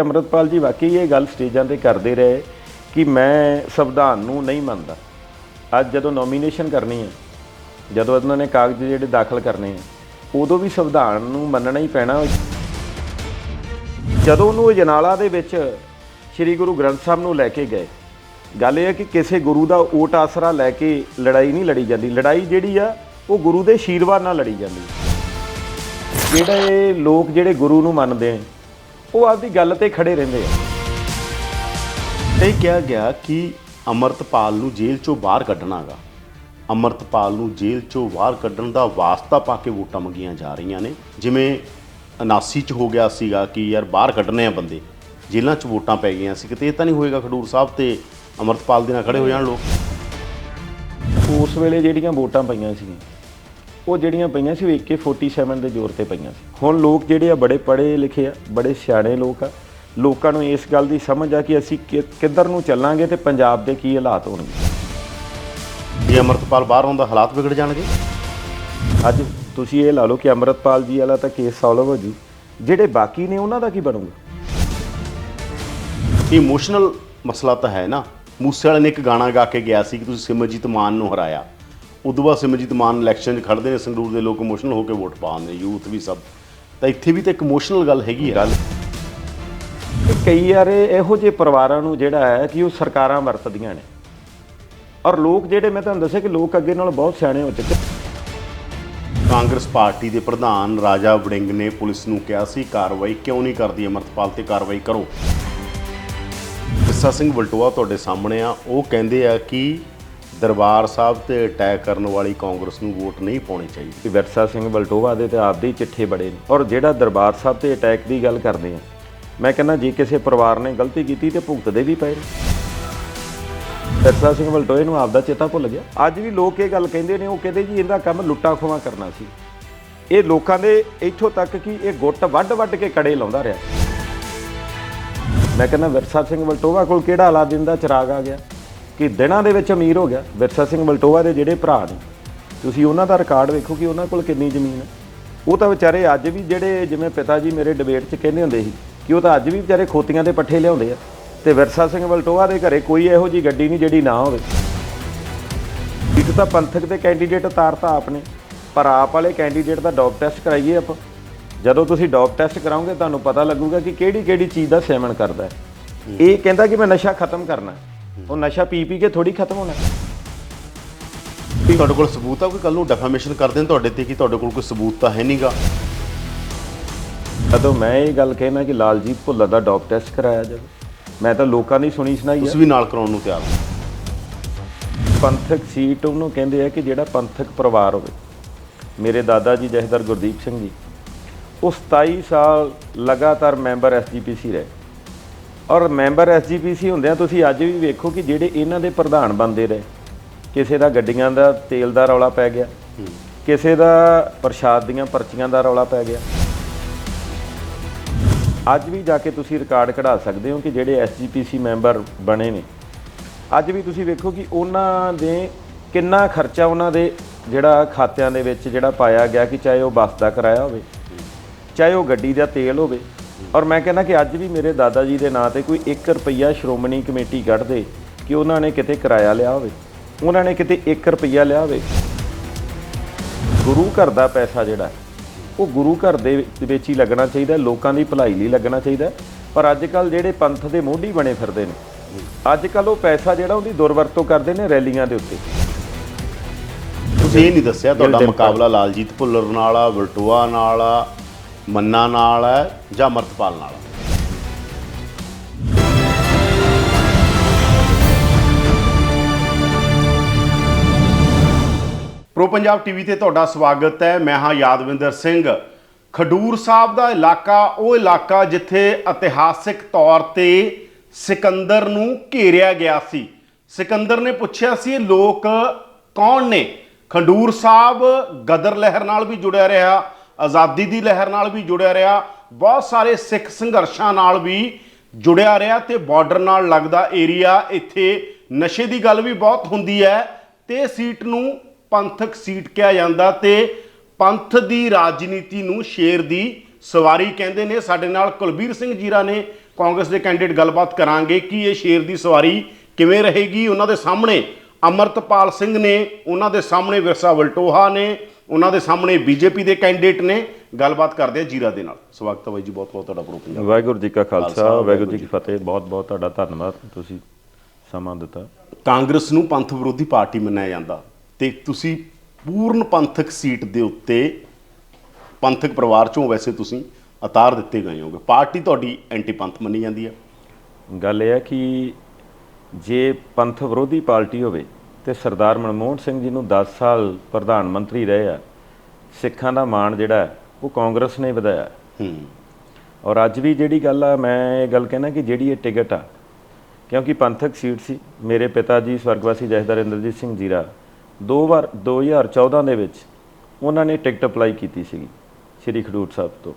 ਅਮਰਤਪਾਲ ਜੀ, ਵਾਕਈ ਇਹ ਗੱਲ ਸਟੇਜਾਂ ਤੇ ਕਰਦੇ ਰਹੇ ਕਿ ਮੈਂ ਸੰਵਿਧਾਨ ਨੂੰ ਨਹੀਂ ਮੰਨਦਾ। ਅੱਜ ਜਦੋਂ ਨੋਮੀਨੇਸ਼ਨ ਕਰਨੀ ਹੈ, ਜਦੋਂ ਉਹਨਾਂ ਨੇ ਕਾਗਜ਼ ਜਿਹੜੇ ਦਾਖਲ ਕਰਨੇ ਆ ਉਦੋਂ ਵੀ ਸੰਵਿਧਾਨ ਨੂੰ ਮੰਨਣਾ ਹੀ ਪੈਣਾ। ਜਦੋਂ ਉਹਨੂੰ ਅਜਨਾਲਾ ਦੇ ਵਿੱਚ ਸ੍ਰੀ ਗੁਰੂ ਗ੍ਰੰਥ ਸਾਹਿਬ ਨੂੰ ਲੈ ਕੇ ਗਏ, ਗੱਲ ਇਹ ਹੈ ਕਿ ਕਿਸੇ ਗੁਰੂ ਦਾ ਓਟ ਆਸਰਾ ਲੈ ਕੇ ਲੜਾਈ ਨਹੀਂ ਲੜੀ ਜਾਂਦੀ। ਲੜਾਈ ਜਿਹੜੀ ਆ, ਉਹ ਗੁਰੂ ਦੇ ਆਸ਼ੀਰਵਾਦ ਨਾਲ ਲੜੀ ਜਾਂਦੀ ਹੈ। ਜਿਹੜੇ ਲੋਕ ਜਿਹੜੇ ਗੁਰੂ ਨੂੰ ਮੰਨਦੇ ਨੇ ਉਹ ਆਪਦੀ ਗੱਲ ਤੇ ਖੜੇ ਰਹਿੰਦੇ ਆ। ਇਹ ਕਿਹਾ ਗਿਆ ਕਿ ਅਮਰਤਪਾਲ ਨੂੰ ਜੇਲ੍ਹ ਚੋਂ ਬਾਹਰ ਕੱਢਣਾਗਾ। ਅਮਰਤਪਾਲ ਨੂੰ ਜੇਲ੍ਹ ਚੋਂ ਬਾਹਰ ਕੱਢਣ ਦਾ ਵਾਸਤਾ ਪਾ ਕੇ ਵੋਟਾਂ ਮੰਗੀਆਂ ਜਾ ਰਹੀਆਂ ਨੇ। ਜਿਵੇਂ 79 ਚ ਹੋ ਗਿਆ ਸੀਗਾ ਕਿ ਯਾਰ ਬਾਹਰ ਕੱਢਣੇ ਆ ਬੰਦੇ ਜੇਲ੍ਹਾਂ 'ਚ ਵੋਟਾਂ ਪੈ ਗਈਆਂ ਸੀ ਕਿਤੇ ਇਹ ਤਾਂ ਨਹੀਂ ਹੋਏਗਾ ਖਡੂਰ ਸਾਹਿਬ ਤੇ ਅਮਰਤਪਾਲ ਦੇ ਨਾਲ ਖੜੇ ਹੋ ਜਾਣ ਲੋਕ। ਉਸ ਵੇਲੇ ਜਿਹੜੀਆਂ ਵੋਟਾਂ ਪਈਆਂ ਸੀ ਉਹ ਜਿਹੜੀਆਂ ਪਈਆਂ ਸੀ ਉਹ AK47 ਦੇ ਜ਼ੋਰ ਤੇ ਪਈਆਂ ਸੀ। ਹੁਣ ਲੋਕ ਜਿਹੜੇ ਆ ਬੜੇ ਪੜ੍ਹੇ ਲਿਖੇ ਆ ਬੜੇ ਸਿਆਣੇ ਲੋਕ ਆ ਲੋਕਾਂ ਨੂੰ ਇਸ ਗੱਲ ਦੀ ਸਮਝ ਆ ਕਿ ਅਸੀਂ ਕਿ- ਕਿੱਧਰ ਨੂੰ ਚੱਲਾਂਗੇ ਤੇ ਪੰਜਾਬ ਦੇ ਕੀ ਹਾਲਾਤ ਹੋਣਗੇ। ਜੇ ਅਮਰਤਪਾਲ ਬਾਹਰ ਆਉਂਦਾ ਹਾਲਾਤ ਵਿਗੜ ਜਾਣਗੇ? ਅੱਜ ਤੁਸੀਂ ਇਹ ਲਾ ਲਓ ਕਿ ਅੰਮ੍ਰਿਤਪਾਲ ਜੀ ਵਾਲਾ ਤਾਂ ਕੇਸ ਸੋਲਵ ਹੋ ਜੂ। ਜਿਹੜੇ ਬਾਕੀ ਨੇ ਉਹਨਾਂ ਦਾ ਕੀ ਬਣੂਗਾ? ਇਮੋਸ਼ਨਲ ਮਸਲਾ ਤਾਂ ਹੈ ਨਾ। ਮੂਸੇ ਵਾਲੇ ਨੇ ਇੱਕ ਗਾਣਾ ਗਾ ਕੇ ਗਿਆ ਸੀ ਕਿ ਤੁਸੀਂ ਸਿਮਰਜੀਤ ਮਾਨ ਨੂੰ ਹਰਾਇਆ। ਉਦੋਂ ਬਾਅਦ ਸਿਮਰਜੀਤ ਮਾਨ ਇਲੈਕਸ਼ਨ 'ਚ ਖੜਦੇ ਨੇ ਸੰਗਰੂਰ ਦੇ ਲੋਕ ਇਮੋਸ਼ਨਲ ਹੋ ਕੇ ਵੋਟ ਪਾਉਂਦੇ ਨੇ ਯੂਥ ਵੀ ਸਭ। ਤਾਂ ਇੱਥੇ ਵੀ ਤਾਂ ਇੱਕ ਇਮੋਸ਼ਨਲ ਗੱਲ ਹੈਗੀ ਹੈ ਗੱਲ ਕਈ ਵਾਰ ਇਹੋ ਜਿਹੇ ਪਰਿਵਾਰਾਂ ਨੂੰ ਜਿਹੜਾ ਹੈ ਕਿ ਉਹ ਸਰਕਾਰਾਂ ਵਰਤਦੀਆਂ ਨੇ। ਔਰ ਲੋਕ ਜਿਹੜੇ ਮੈਂ ਤੁਹਾਨੂੰ ਦੱਸਿਆ ਕਿ ਲੋਕ ਅੱਗੇ ਨਾਲ ਬਹੁਤ ਸਿਆਣੇ ਹੋ ਚੁੱਕੇ ਕਾਂਗਰਸ ਪਾਰਟੀ ਦੇ ਪ੍ਰਧਾਨ ਰਾਜਾ ਵੜਿੰਗ ਨੇ ਪੁਲਿਸ ਨੂੰ ਕਿਹਾ ਸੀ ਕਾਰਵਾਈ ਕਿਉਂ ਨਹੀਂ ਕਰਦੀ ਅਮਰਤਪਾਲ ਤੇ ਕਾਰਵਾਈ ਕਰੋ। ਜੱਸਾ ਸਿੰਘ ਵਲਟੋਆ ਤੁਹਾਡੇ ਸਾਹਮਣੇ ਆ ਉਹ ਕਹਿੰਦੇ ਆ ਕਿ ਦਰਬਾਰ ਸਾਹਿਬ ਤੇ ਅਟੈਕ ਕਰਨ ਵਾਲੀ ਕਾਂਗਰਸ ਨੂੰ ਵੋਟ ਨਹੀਂ ਪਾਉਣੀ ਚਾਹੀਦੀ। ਕਿ ਵਿਰਸਾ ਸਿੰਘ ਬਲਟੋਵਾ ਦੇ ਤੇ ਆਪਦੇ ਹੀ ਚਿੱਠੇ ਬੜੇ ਨੇ। ਔਰ ਜਿਹੜਾ ਦਰਬਾਰ ਸਾਹਿਬ ਤੇ ਅਟੈਕ ਦੀ ਗੱਲ ਕਰਦੇ ਆ, ਮੈਂ ਕਹਿੰਦਾ ਜੇ ਕਿਸੇ ਪਰਿਵਾਰ ਨੇ ਗਲਤੀ ਕੀਤੀ ਤੇ ਭੁਗਤਦੇ ਵੀ ਪਏ ਨੇ। ਵਿਰਸਾ ਸਿੰਘ ਬਲਟੋਏ ਨੂੰ ਆਪਦਾ ਚੇਤਾ ਭੁੱਲ ਗਿਆ। ਅੱਜ ਵੀ ਲੋਕ ਇਹ ਗੱਲ ਕਹਿੰਦੇ ਨੇ, ਉਹ ਕਹਿੰਦੇ ਜੀ ਇਹਦਾ ਕੰਮ ਲੁੱਟਾ ਖੋਵਾ ਕਰਨਾ ਸੀ। ਇਹ ਲੋਕਾਂ ਦੇ ਇੱਥੋਂ ਤੱਕ ਕਿ ਇਹ ਗੁੱਟ ਵੱਢ ਵੱਢ ਕੇ ਕੜੇ ਲਾਉਂਦਾ ਰਿਹਾ। ਮੈਂ ਕਹਿੰਦਾ ਵਿਰਸਾ ਸਿੰਘ ਬਲਟੋਵਾ ਕੋਲ ਕਿਹੜਾ ਅਲਾਦੀਨ ਦਾ ਚਿਰਾਗ ਆ ਗਿਆ? ਕਿ ਦਿਨਾਂ ਦੇ ਵਿੱਚ ਅਮੀਰ ਹੋ ਗਿਆ। ਵਿਰਸਾ ਸਿੰਘ ਬਲਟੋਵਾ ਦੇ ਜਿਹੜੇ ਭਰਾ ਨੇ ਤੁਸੀਂ ਉਹਨਾਂ ਦਾ ਰਿਕਾਰਡ ਵੇਖੋ ਕਿ ਉਹਨਾਂ ਕੋਲ ਕਿੰਨੀ ਜ਼ਮੀਨ ਹੈ। ਉਹ ਤਾਂ ਵਿਚਾਰੇ ਅੱਜ ਵੀ ਜਿਹੜੇ ਜਿਵੇਂ ਪਿਤਾ ਜੀ ਮੇਰੇ ਡਿਬੇਟ 'ਚ ਕਹਿੰਦੇ ਹੁੰਦੇ ਸੀ ਕਿ ਉਹ ਤਾਂ ਅੱਜ ਵੀ ਵਿਚਾਰੇ ਖੋਤੀਆਂ ਦੇ ਪੱਠੇ ਲਿਆਉਂਦੇ ਆ। ਤੇ ਵਿਰਸਾ ਸਿੰਘ ਬਲਟੋਆ ਦੇ ਘਰੇ ਕੋਈ ਇਹੋ ਜੀ ਗੱਡੀ ਨਹੀਂ ਜਿਹੜੀ ਨਾ ਹੋਵੇ। ਇੱਕ ਤਾਂ ਪੰਥਕ ਦੇ ਕੈਂਡੀਡੇਟ ਉਤਾਰਤਾ ਆਪਨੇ ਪਰ ਆਪ ਵਾਲੇ ਕੈਂਡੀਡੇਟ ਦਾ ਡੋਪ ਟੈਸਟ ਕਰਾਈਏ ਆਪਾਂ। ਜਦੋਂ ਤੁਸੀਂ ਡੋਪ ਟੈਸਟ ਕਰਾਓਗੇ ਤੁਹਾਨੂੰ ਪਤਾ ਲੱਗੂਗਾ ਕਿ ਕਿਹੜੀ ਕਿਹੜੀ ਚੀਜ਼ ਦਾ ਸੇਵਨ ਕਰਦਾ ਹੈ। ਇਹ ਕਹਿੰਦਾ ਕਿ ਮੈਂ ਨਸ਼ਾ ਖਤਮ ਕਰਨਾ ਹੈ। ਉਹ ਨਸ਼ਾ ਪੀ ਪੀ ਕੇ ਥੋੜੀ ਖਤਮ ਹੋਣਾ। ਹੈ। ਤੁਹਾਡੇ ਕੋਲ ਸਬੂਤ ਆ ਕੋਈ? ਕੱਲ ਨੂੰ ਡੈਫਾਮੇਸ਼ਨ ਕਰਦੇ ਨੇ ਤੁਹਾਡੇ ਤੇ ਕਿ ਤੁਹਾਡੇ ਕੋਲ ਕੋਈ ਸਬੂਤ ਤਾਂ ਹੈ ਨਹੀਂਗਾ? ਜਦੋਂ ਮੈਂ ਇਹ ਗੱਲ ਕਹਿਣਾ ਕਿ ਲਾਲਜੀਤ ਭੁੱਲਰ ਦਾ ਡੋਪ ਟੈਸਟ ਕਰਾਇਆ ਜਾਵੇ। ਮੈਂ ਤਾਂ ਲੋਕਾਂ ਦੀ ਸੁਣੀ ਸੁਣਾਈ ਹੈ ਤੁਸੀਂ ਵੀ ਨਾਲ ਕਰਾਉਣ ਨੂੰ ਤਿਆਰ ਹੋ। ਪੰਥਕ ਸੀਟ ਉਹਨੂੰ ਕਹਿੰਦੇ ਆ ਕਿ ਜਿਹੜਾ ਪੰਥਕ ਪਰਿਵਾਰ ਹੋਵੇ। ਮੇਰੇ ਦਾਦਾ ਜੀ ਜਥੇਦਾਰ ਗੁਰਦੀਪ ਸਿੰਘ ਜੀ ਉਹ 27 ਸਾਲ ਲਗਾਤਾਰ ਮੈਂਬਰ ਐਸਜੀਪੀਸੀ ਰਹੇ। ਔਰ ਮੈਂਬਰ ਐਸਜੀਪੀਸੀ ਹੁੰਦਿਆਂ ਤੁਸੀਂ ਅੱਜ ਵੀ ਵੇਖੋ ਕਿ ਜਿਹੜੇ ਇਹਨਾਂ ਦੇ ਪ੍ਰਧਾਨ ਬੰਦੇ ਰਹੇ, ਕਿਸੇ ਦਾ ਗੱਡੀਆਂ ਦਾ ਤੇਲ ਦਾ ਰੌਲਾ ਪੈ ਗਿਆ, ਕਿਸੇ ਦਾ ਪ੍ਰਸ਼ਾਦ ਦੀਆਂ ਪਰਚੀਆਂ ਦਾ ਰੌਲਾ ਪੈ ਗਿਆ। ਅੱਜ ਵੀ ਜਾ ਕੇ ਤੁਸੀਂ ਰਿਕਾਰਡ ਕਢਾ ਸਕਦੇ ਹੋ ਕਿ ਜਿਹੜੇ ਐਸਜੀਪੀਸੀ ਮੈਂਬਰ ਬਣੇ ਨੇ। ਅੱਜ ਵੀ ਤੁਸੀਂ ਵੇਖੋ ਕਿ ਉਹਨਾਂ ਦੇ ਕਿੰਨਾ ਖਰਚਾ ਉਹਨਾਂ ਦੇ ਜਿਹੜਾ ਖਾਤਿਆਂ ਦੇ ਵਿੱਚ ਜਿਹੜਾ ਪਾਇਆ ਗਿਆ ਕਿ ਚਾਹੇ ਉਹ ਬੱਸ ਦਾ ਕਿਰਾਇਆ ਹੋਵੇ, ਚਾਹੇ ਉਹ ਗੱਡੀ ਦਾ ਤੇਲ ਹੋਵੇ ਔਰ ਮੈਂ ਕਹਿੰਦਾ ਕਿ ਅੱਜ ਵੀ ਮੇਰੇ ਦਾਦਾ ਜੀ ਦੇ ਨਾਂ ਤੇ ਕੋਈ 1 ਰੁਪਈਆ ਸ਼੍ਰੋਮਣੀ ਕਮੇਟੀ ਕੱਢ ਦੇ ਕਿ ਉਹਨਾਂ ਨੇ ਕਿਤੇ ਕਿਰਾਇਆ ਲਿਆ ਹੋਵੇ ਉਹਨਾਂ ਨੇ ਕਿਤੇ 1 ਰੁਪਈਆ ਲਿਆ ਹੋਵੇ। ਗੁਰੂ ਘਰ ਦਾ ਪੈਸਾ ਜਿਹੜਾ ਉਹ ਗੁਰੂ ਘਰ ਦੇ ਵਿੱਚ ਹੀ ਲੱਗਣਾ ਚਾਹੀਦਾ ਲੋਕਾਂ ਦੀ ਭਲਾਈ ਲਈ ਲੱਗਣਾ ਚਾਹੀਦਾ। ਪਰ ਅੱਜ ਕੱਲ ਜਿਹੜੇ ਪੰਥ ਦੇ ਮੋਢੀ ਬਣੇ ਫਿਰਦੇ ਨੇ ਅੱਜ ਕੱਲ ਉਹ ਪੈਸਾ ਜਿਹੜਾ ਉਹਦੀ ਦੁਰਵਰਤੋਂ ਕਰਦੇ ਨੇ ਰੈਲੀਆਂ ਦੇ ਉੱਤੇ। ਤੁਸੀਂ ਇਹ ਨਹੀਂ ਦੱਸਿਆ ਤੁਹਾਡਾ ਮੁਕਾਬਲਾ ਲਾਲਜੀਤ ਭੁੱਲਰ ਨਾਲ ਆ ਵਲਟੋਆ ਨਾਲ ਆ ਮੰਨਾ ਨਾਲ ਹੈ ਜਾਂ ਅਮਰਤਪਾਲ ਨਾਲ ਪ੍ਰੋ ਪੰਜਾਬ ਟੀਵੀ ਤੇ ਤੁਹਾਡਾ ਸਵਾਗਤ ਹੈ। ਮੈਂ ਹਾਂ ਯਾਦਵਿੰਦਰ ਸਿੰਘ। ਖਡੂਰ ਸਾਹਿਬ ਦਾ ਇਲਾਕਾ, ਉਹ ਇਲਾਕਾ ਜਿੱਥੇ ਇਤਿਹਾਸਿਕ ਤੌਰ ਤੇ ਸਿਕੰਦਰ ਨੂੰ ਘੇਰਿਆ ਗਿਆ ਸੀ। ਸਿਕੰਦਰ ਨੇ ਪੁੱਛਿਆ ਸੀ ਲੋਕ ਕੌਣ ਨੇ? ਖੰਡੂਰ ਸਾਹਿਬ ਗਦਰ ਲਹਿਰ ਨਾਲ ਵੀ ਜੁੜਿਆ ਰਿਹਾ। ਆਜ਼ਾਦੀ ਦੀ ਲਹਿਰ ਨਾਲ ਵੀ ਜੁੜਿਆ ਰਿਹਾ, ਬਹੁਤ ਸਾਰੇ ਸਿੱਖ ਸੰਘਰਸ਼ਾਂ ਨਾਲ ਵੀ ਜੁੜਿਆ ਰਿਹਾ ਤੇ ਬਾਰਡਰ ਨਾਲ ਲੱਗਦਾ ਏਰੀਆ ਇੱਥੇ ਨਸ਼ੇ ਦੀ ਗੱਲ ਵੀ ਬਹੁਤ ਹੁੰਦੀ ਹੈ ਤੇ ਸੀਟ ਨੂੰ ਪੰਥਕ ਸੀਟ ਕਿਹਾ ਜਾਂਦਾ ਤੇ ਪੰਥ ਦੀ ਰਾਜਨੀਤੀ ਨੂੰ ਸ਼ੇਰ ਦੀ ਸਵਾਰੀ ਕਹਿੰਦੇ ਨੇ। ਸਾਡੇ ਨਾਲ ਕੁਲਬੀਰ ਸਿੰਘ ਜੀਰਾ ਨੇ, ਕਾਂਗਰਸ ਦੇ ਕੈਂਡੀਡੇਟ ਗੱਲਬਾਤ ਕਰਾਂਗੇ ਕਿ ਇਹ ਸ਼ੇਰ ਦੀ ਸਵਾਰੀ ਕਿਵੇਂ ਰਹੇਗੀ। ਉਹਨਾਂ ਦੇ ਸਾਹਮਣੇ ਅਮਰਤਪਾਲ ਸਿੰਘ ਨੇ, ਉਹਨਾਂ ਦੇ ਸਾਹਮਣੇ ਵਿਰਸਾ ਵਲਟੋਹਾ ਨੇ ਉਹਨਾਂ ਦੇ ਸਾਹਮਣੇ ਬੀਜੇਪੀ ਦੇ ਕੈਂਡੀਡੇਟ ਨੇ। ਗੱਲਬਾਤ ਕਰਦੇ ਆ ਜੀਰਾ ਦੇ ਨਾਲ। ਸਵਾਗਤ ਹੈ ਬਾਈ ਜੀ ਬਹੁਤ ਬਹੁਤ ਤੁਹਾਡਾ ਪ੍ਰੋ ਪੰਜਾਬ। ਵਾਹਿਗੁਰੂ ਜੀ ਕਾ ਖਾਲਸਾ, ਵਾਹਿਗੁਰੂ ਜੀ ਕੀ ਫਤਿਹ। ਬਹੁਤ ਬਹੁਤ ਤੁਹਾਡਾ ਧੰਨਵਾਦ। ਤੁਸੀਂ ਸਮਾਂ ਦਿੱਤਾ। ਕਾਂਗਰਸ ਨੂੰ ਪੰਥ ਵਿਰੋਧੀ ਪਾਰਟੀ ਮੰਨਿਆ ਜਾਂਦਾ। ਤੇ ਤੁਸੀਂ ਪੂਰਨ ਪੰਥਕ ਸੀਟ ਦੇ ਉੱਤੇ ਪੰਥਕ ਪਰਿਵਾਰ ਚੋਂ ਵੈਸੇ ਤੁਸੀਂ ਅਤਾਰ ਦਿੱਤੇ ਗਏ ਹੋਗੇ। ਪਾਰਟੀ ਤੁਹਾਡੀ ਐਂਟੀ ਪੰਥ ਮੰਨੀ ਜਾਂਦੀ ਹੈ ਗੱਲ ਇਹ ਹੈ ਕਿ ਜੇ ਪੰਥ ਵਿਰੋਧੀ ਪਾਰਟੀ ਹੋਵੇ ਤੇ ਸਰਦਾਰ ਮਨਮੋਹਨ ਸਿੰਘ ਜੀ ਨੂੰ 10 ਸਾਲ ਪ੍ਰਧਾਨ ਮੰਤਰੀ ਰਹੇ ਆ। ਸਿੱਖਾਂ ਦਾ ਮਾਣ ਜਿਹੜਾ ਉਹ ਕਾਂਗਰਸ ਨੇ ਵਧਾਇਆ। ਹੂੰ। ਔਰ ਅੱਜ ਵੀ ਜਿਹੜੀ ਗੱਲ ਆ ਮੈਂ ਇਹ ਗੱਲ ਕਹਿਣਾ ਕਿ ਜਿਹੜੀ ਇਹ ਟਿਕਟ ਆ ਕਿਉਂਕਿ ਪੰਥਕ ਸੀਟ ਸੀ ਮੇਰੇ ਪਿਤਾ ਜੀ ਸਵਰਗਵਾਸੀ ਜਥੇਦਾਰ ਇੰਦਰਜੀਤ ਸਿੰਘ ਜੀਰਾ ਦੋ ਵਾਰ 2014 ਦੇ ਵਿੱਚ ਉਹਨਾਂ ਨੇ ਟਿਕਟ ਅਪਲਾਈ ਕੀਤੀ ਸੀਗੀ ਸ੍ਰੀ ਖਡੂਰ ਸਾਹਿਬ ਤੋਂ।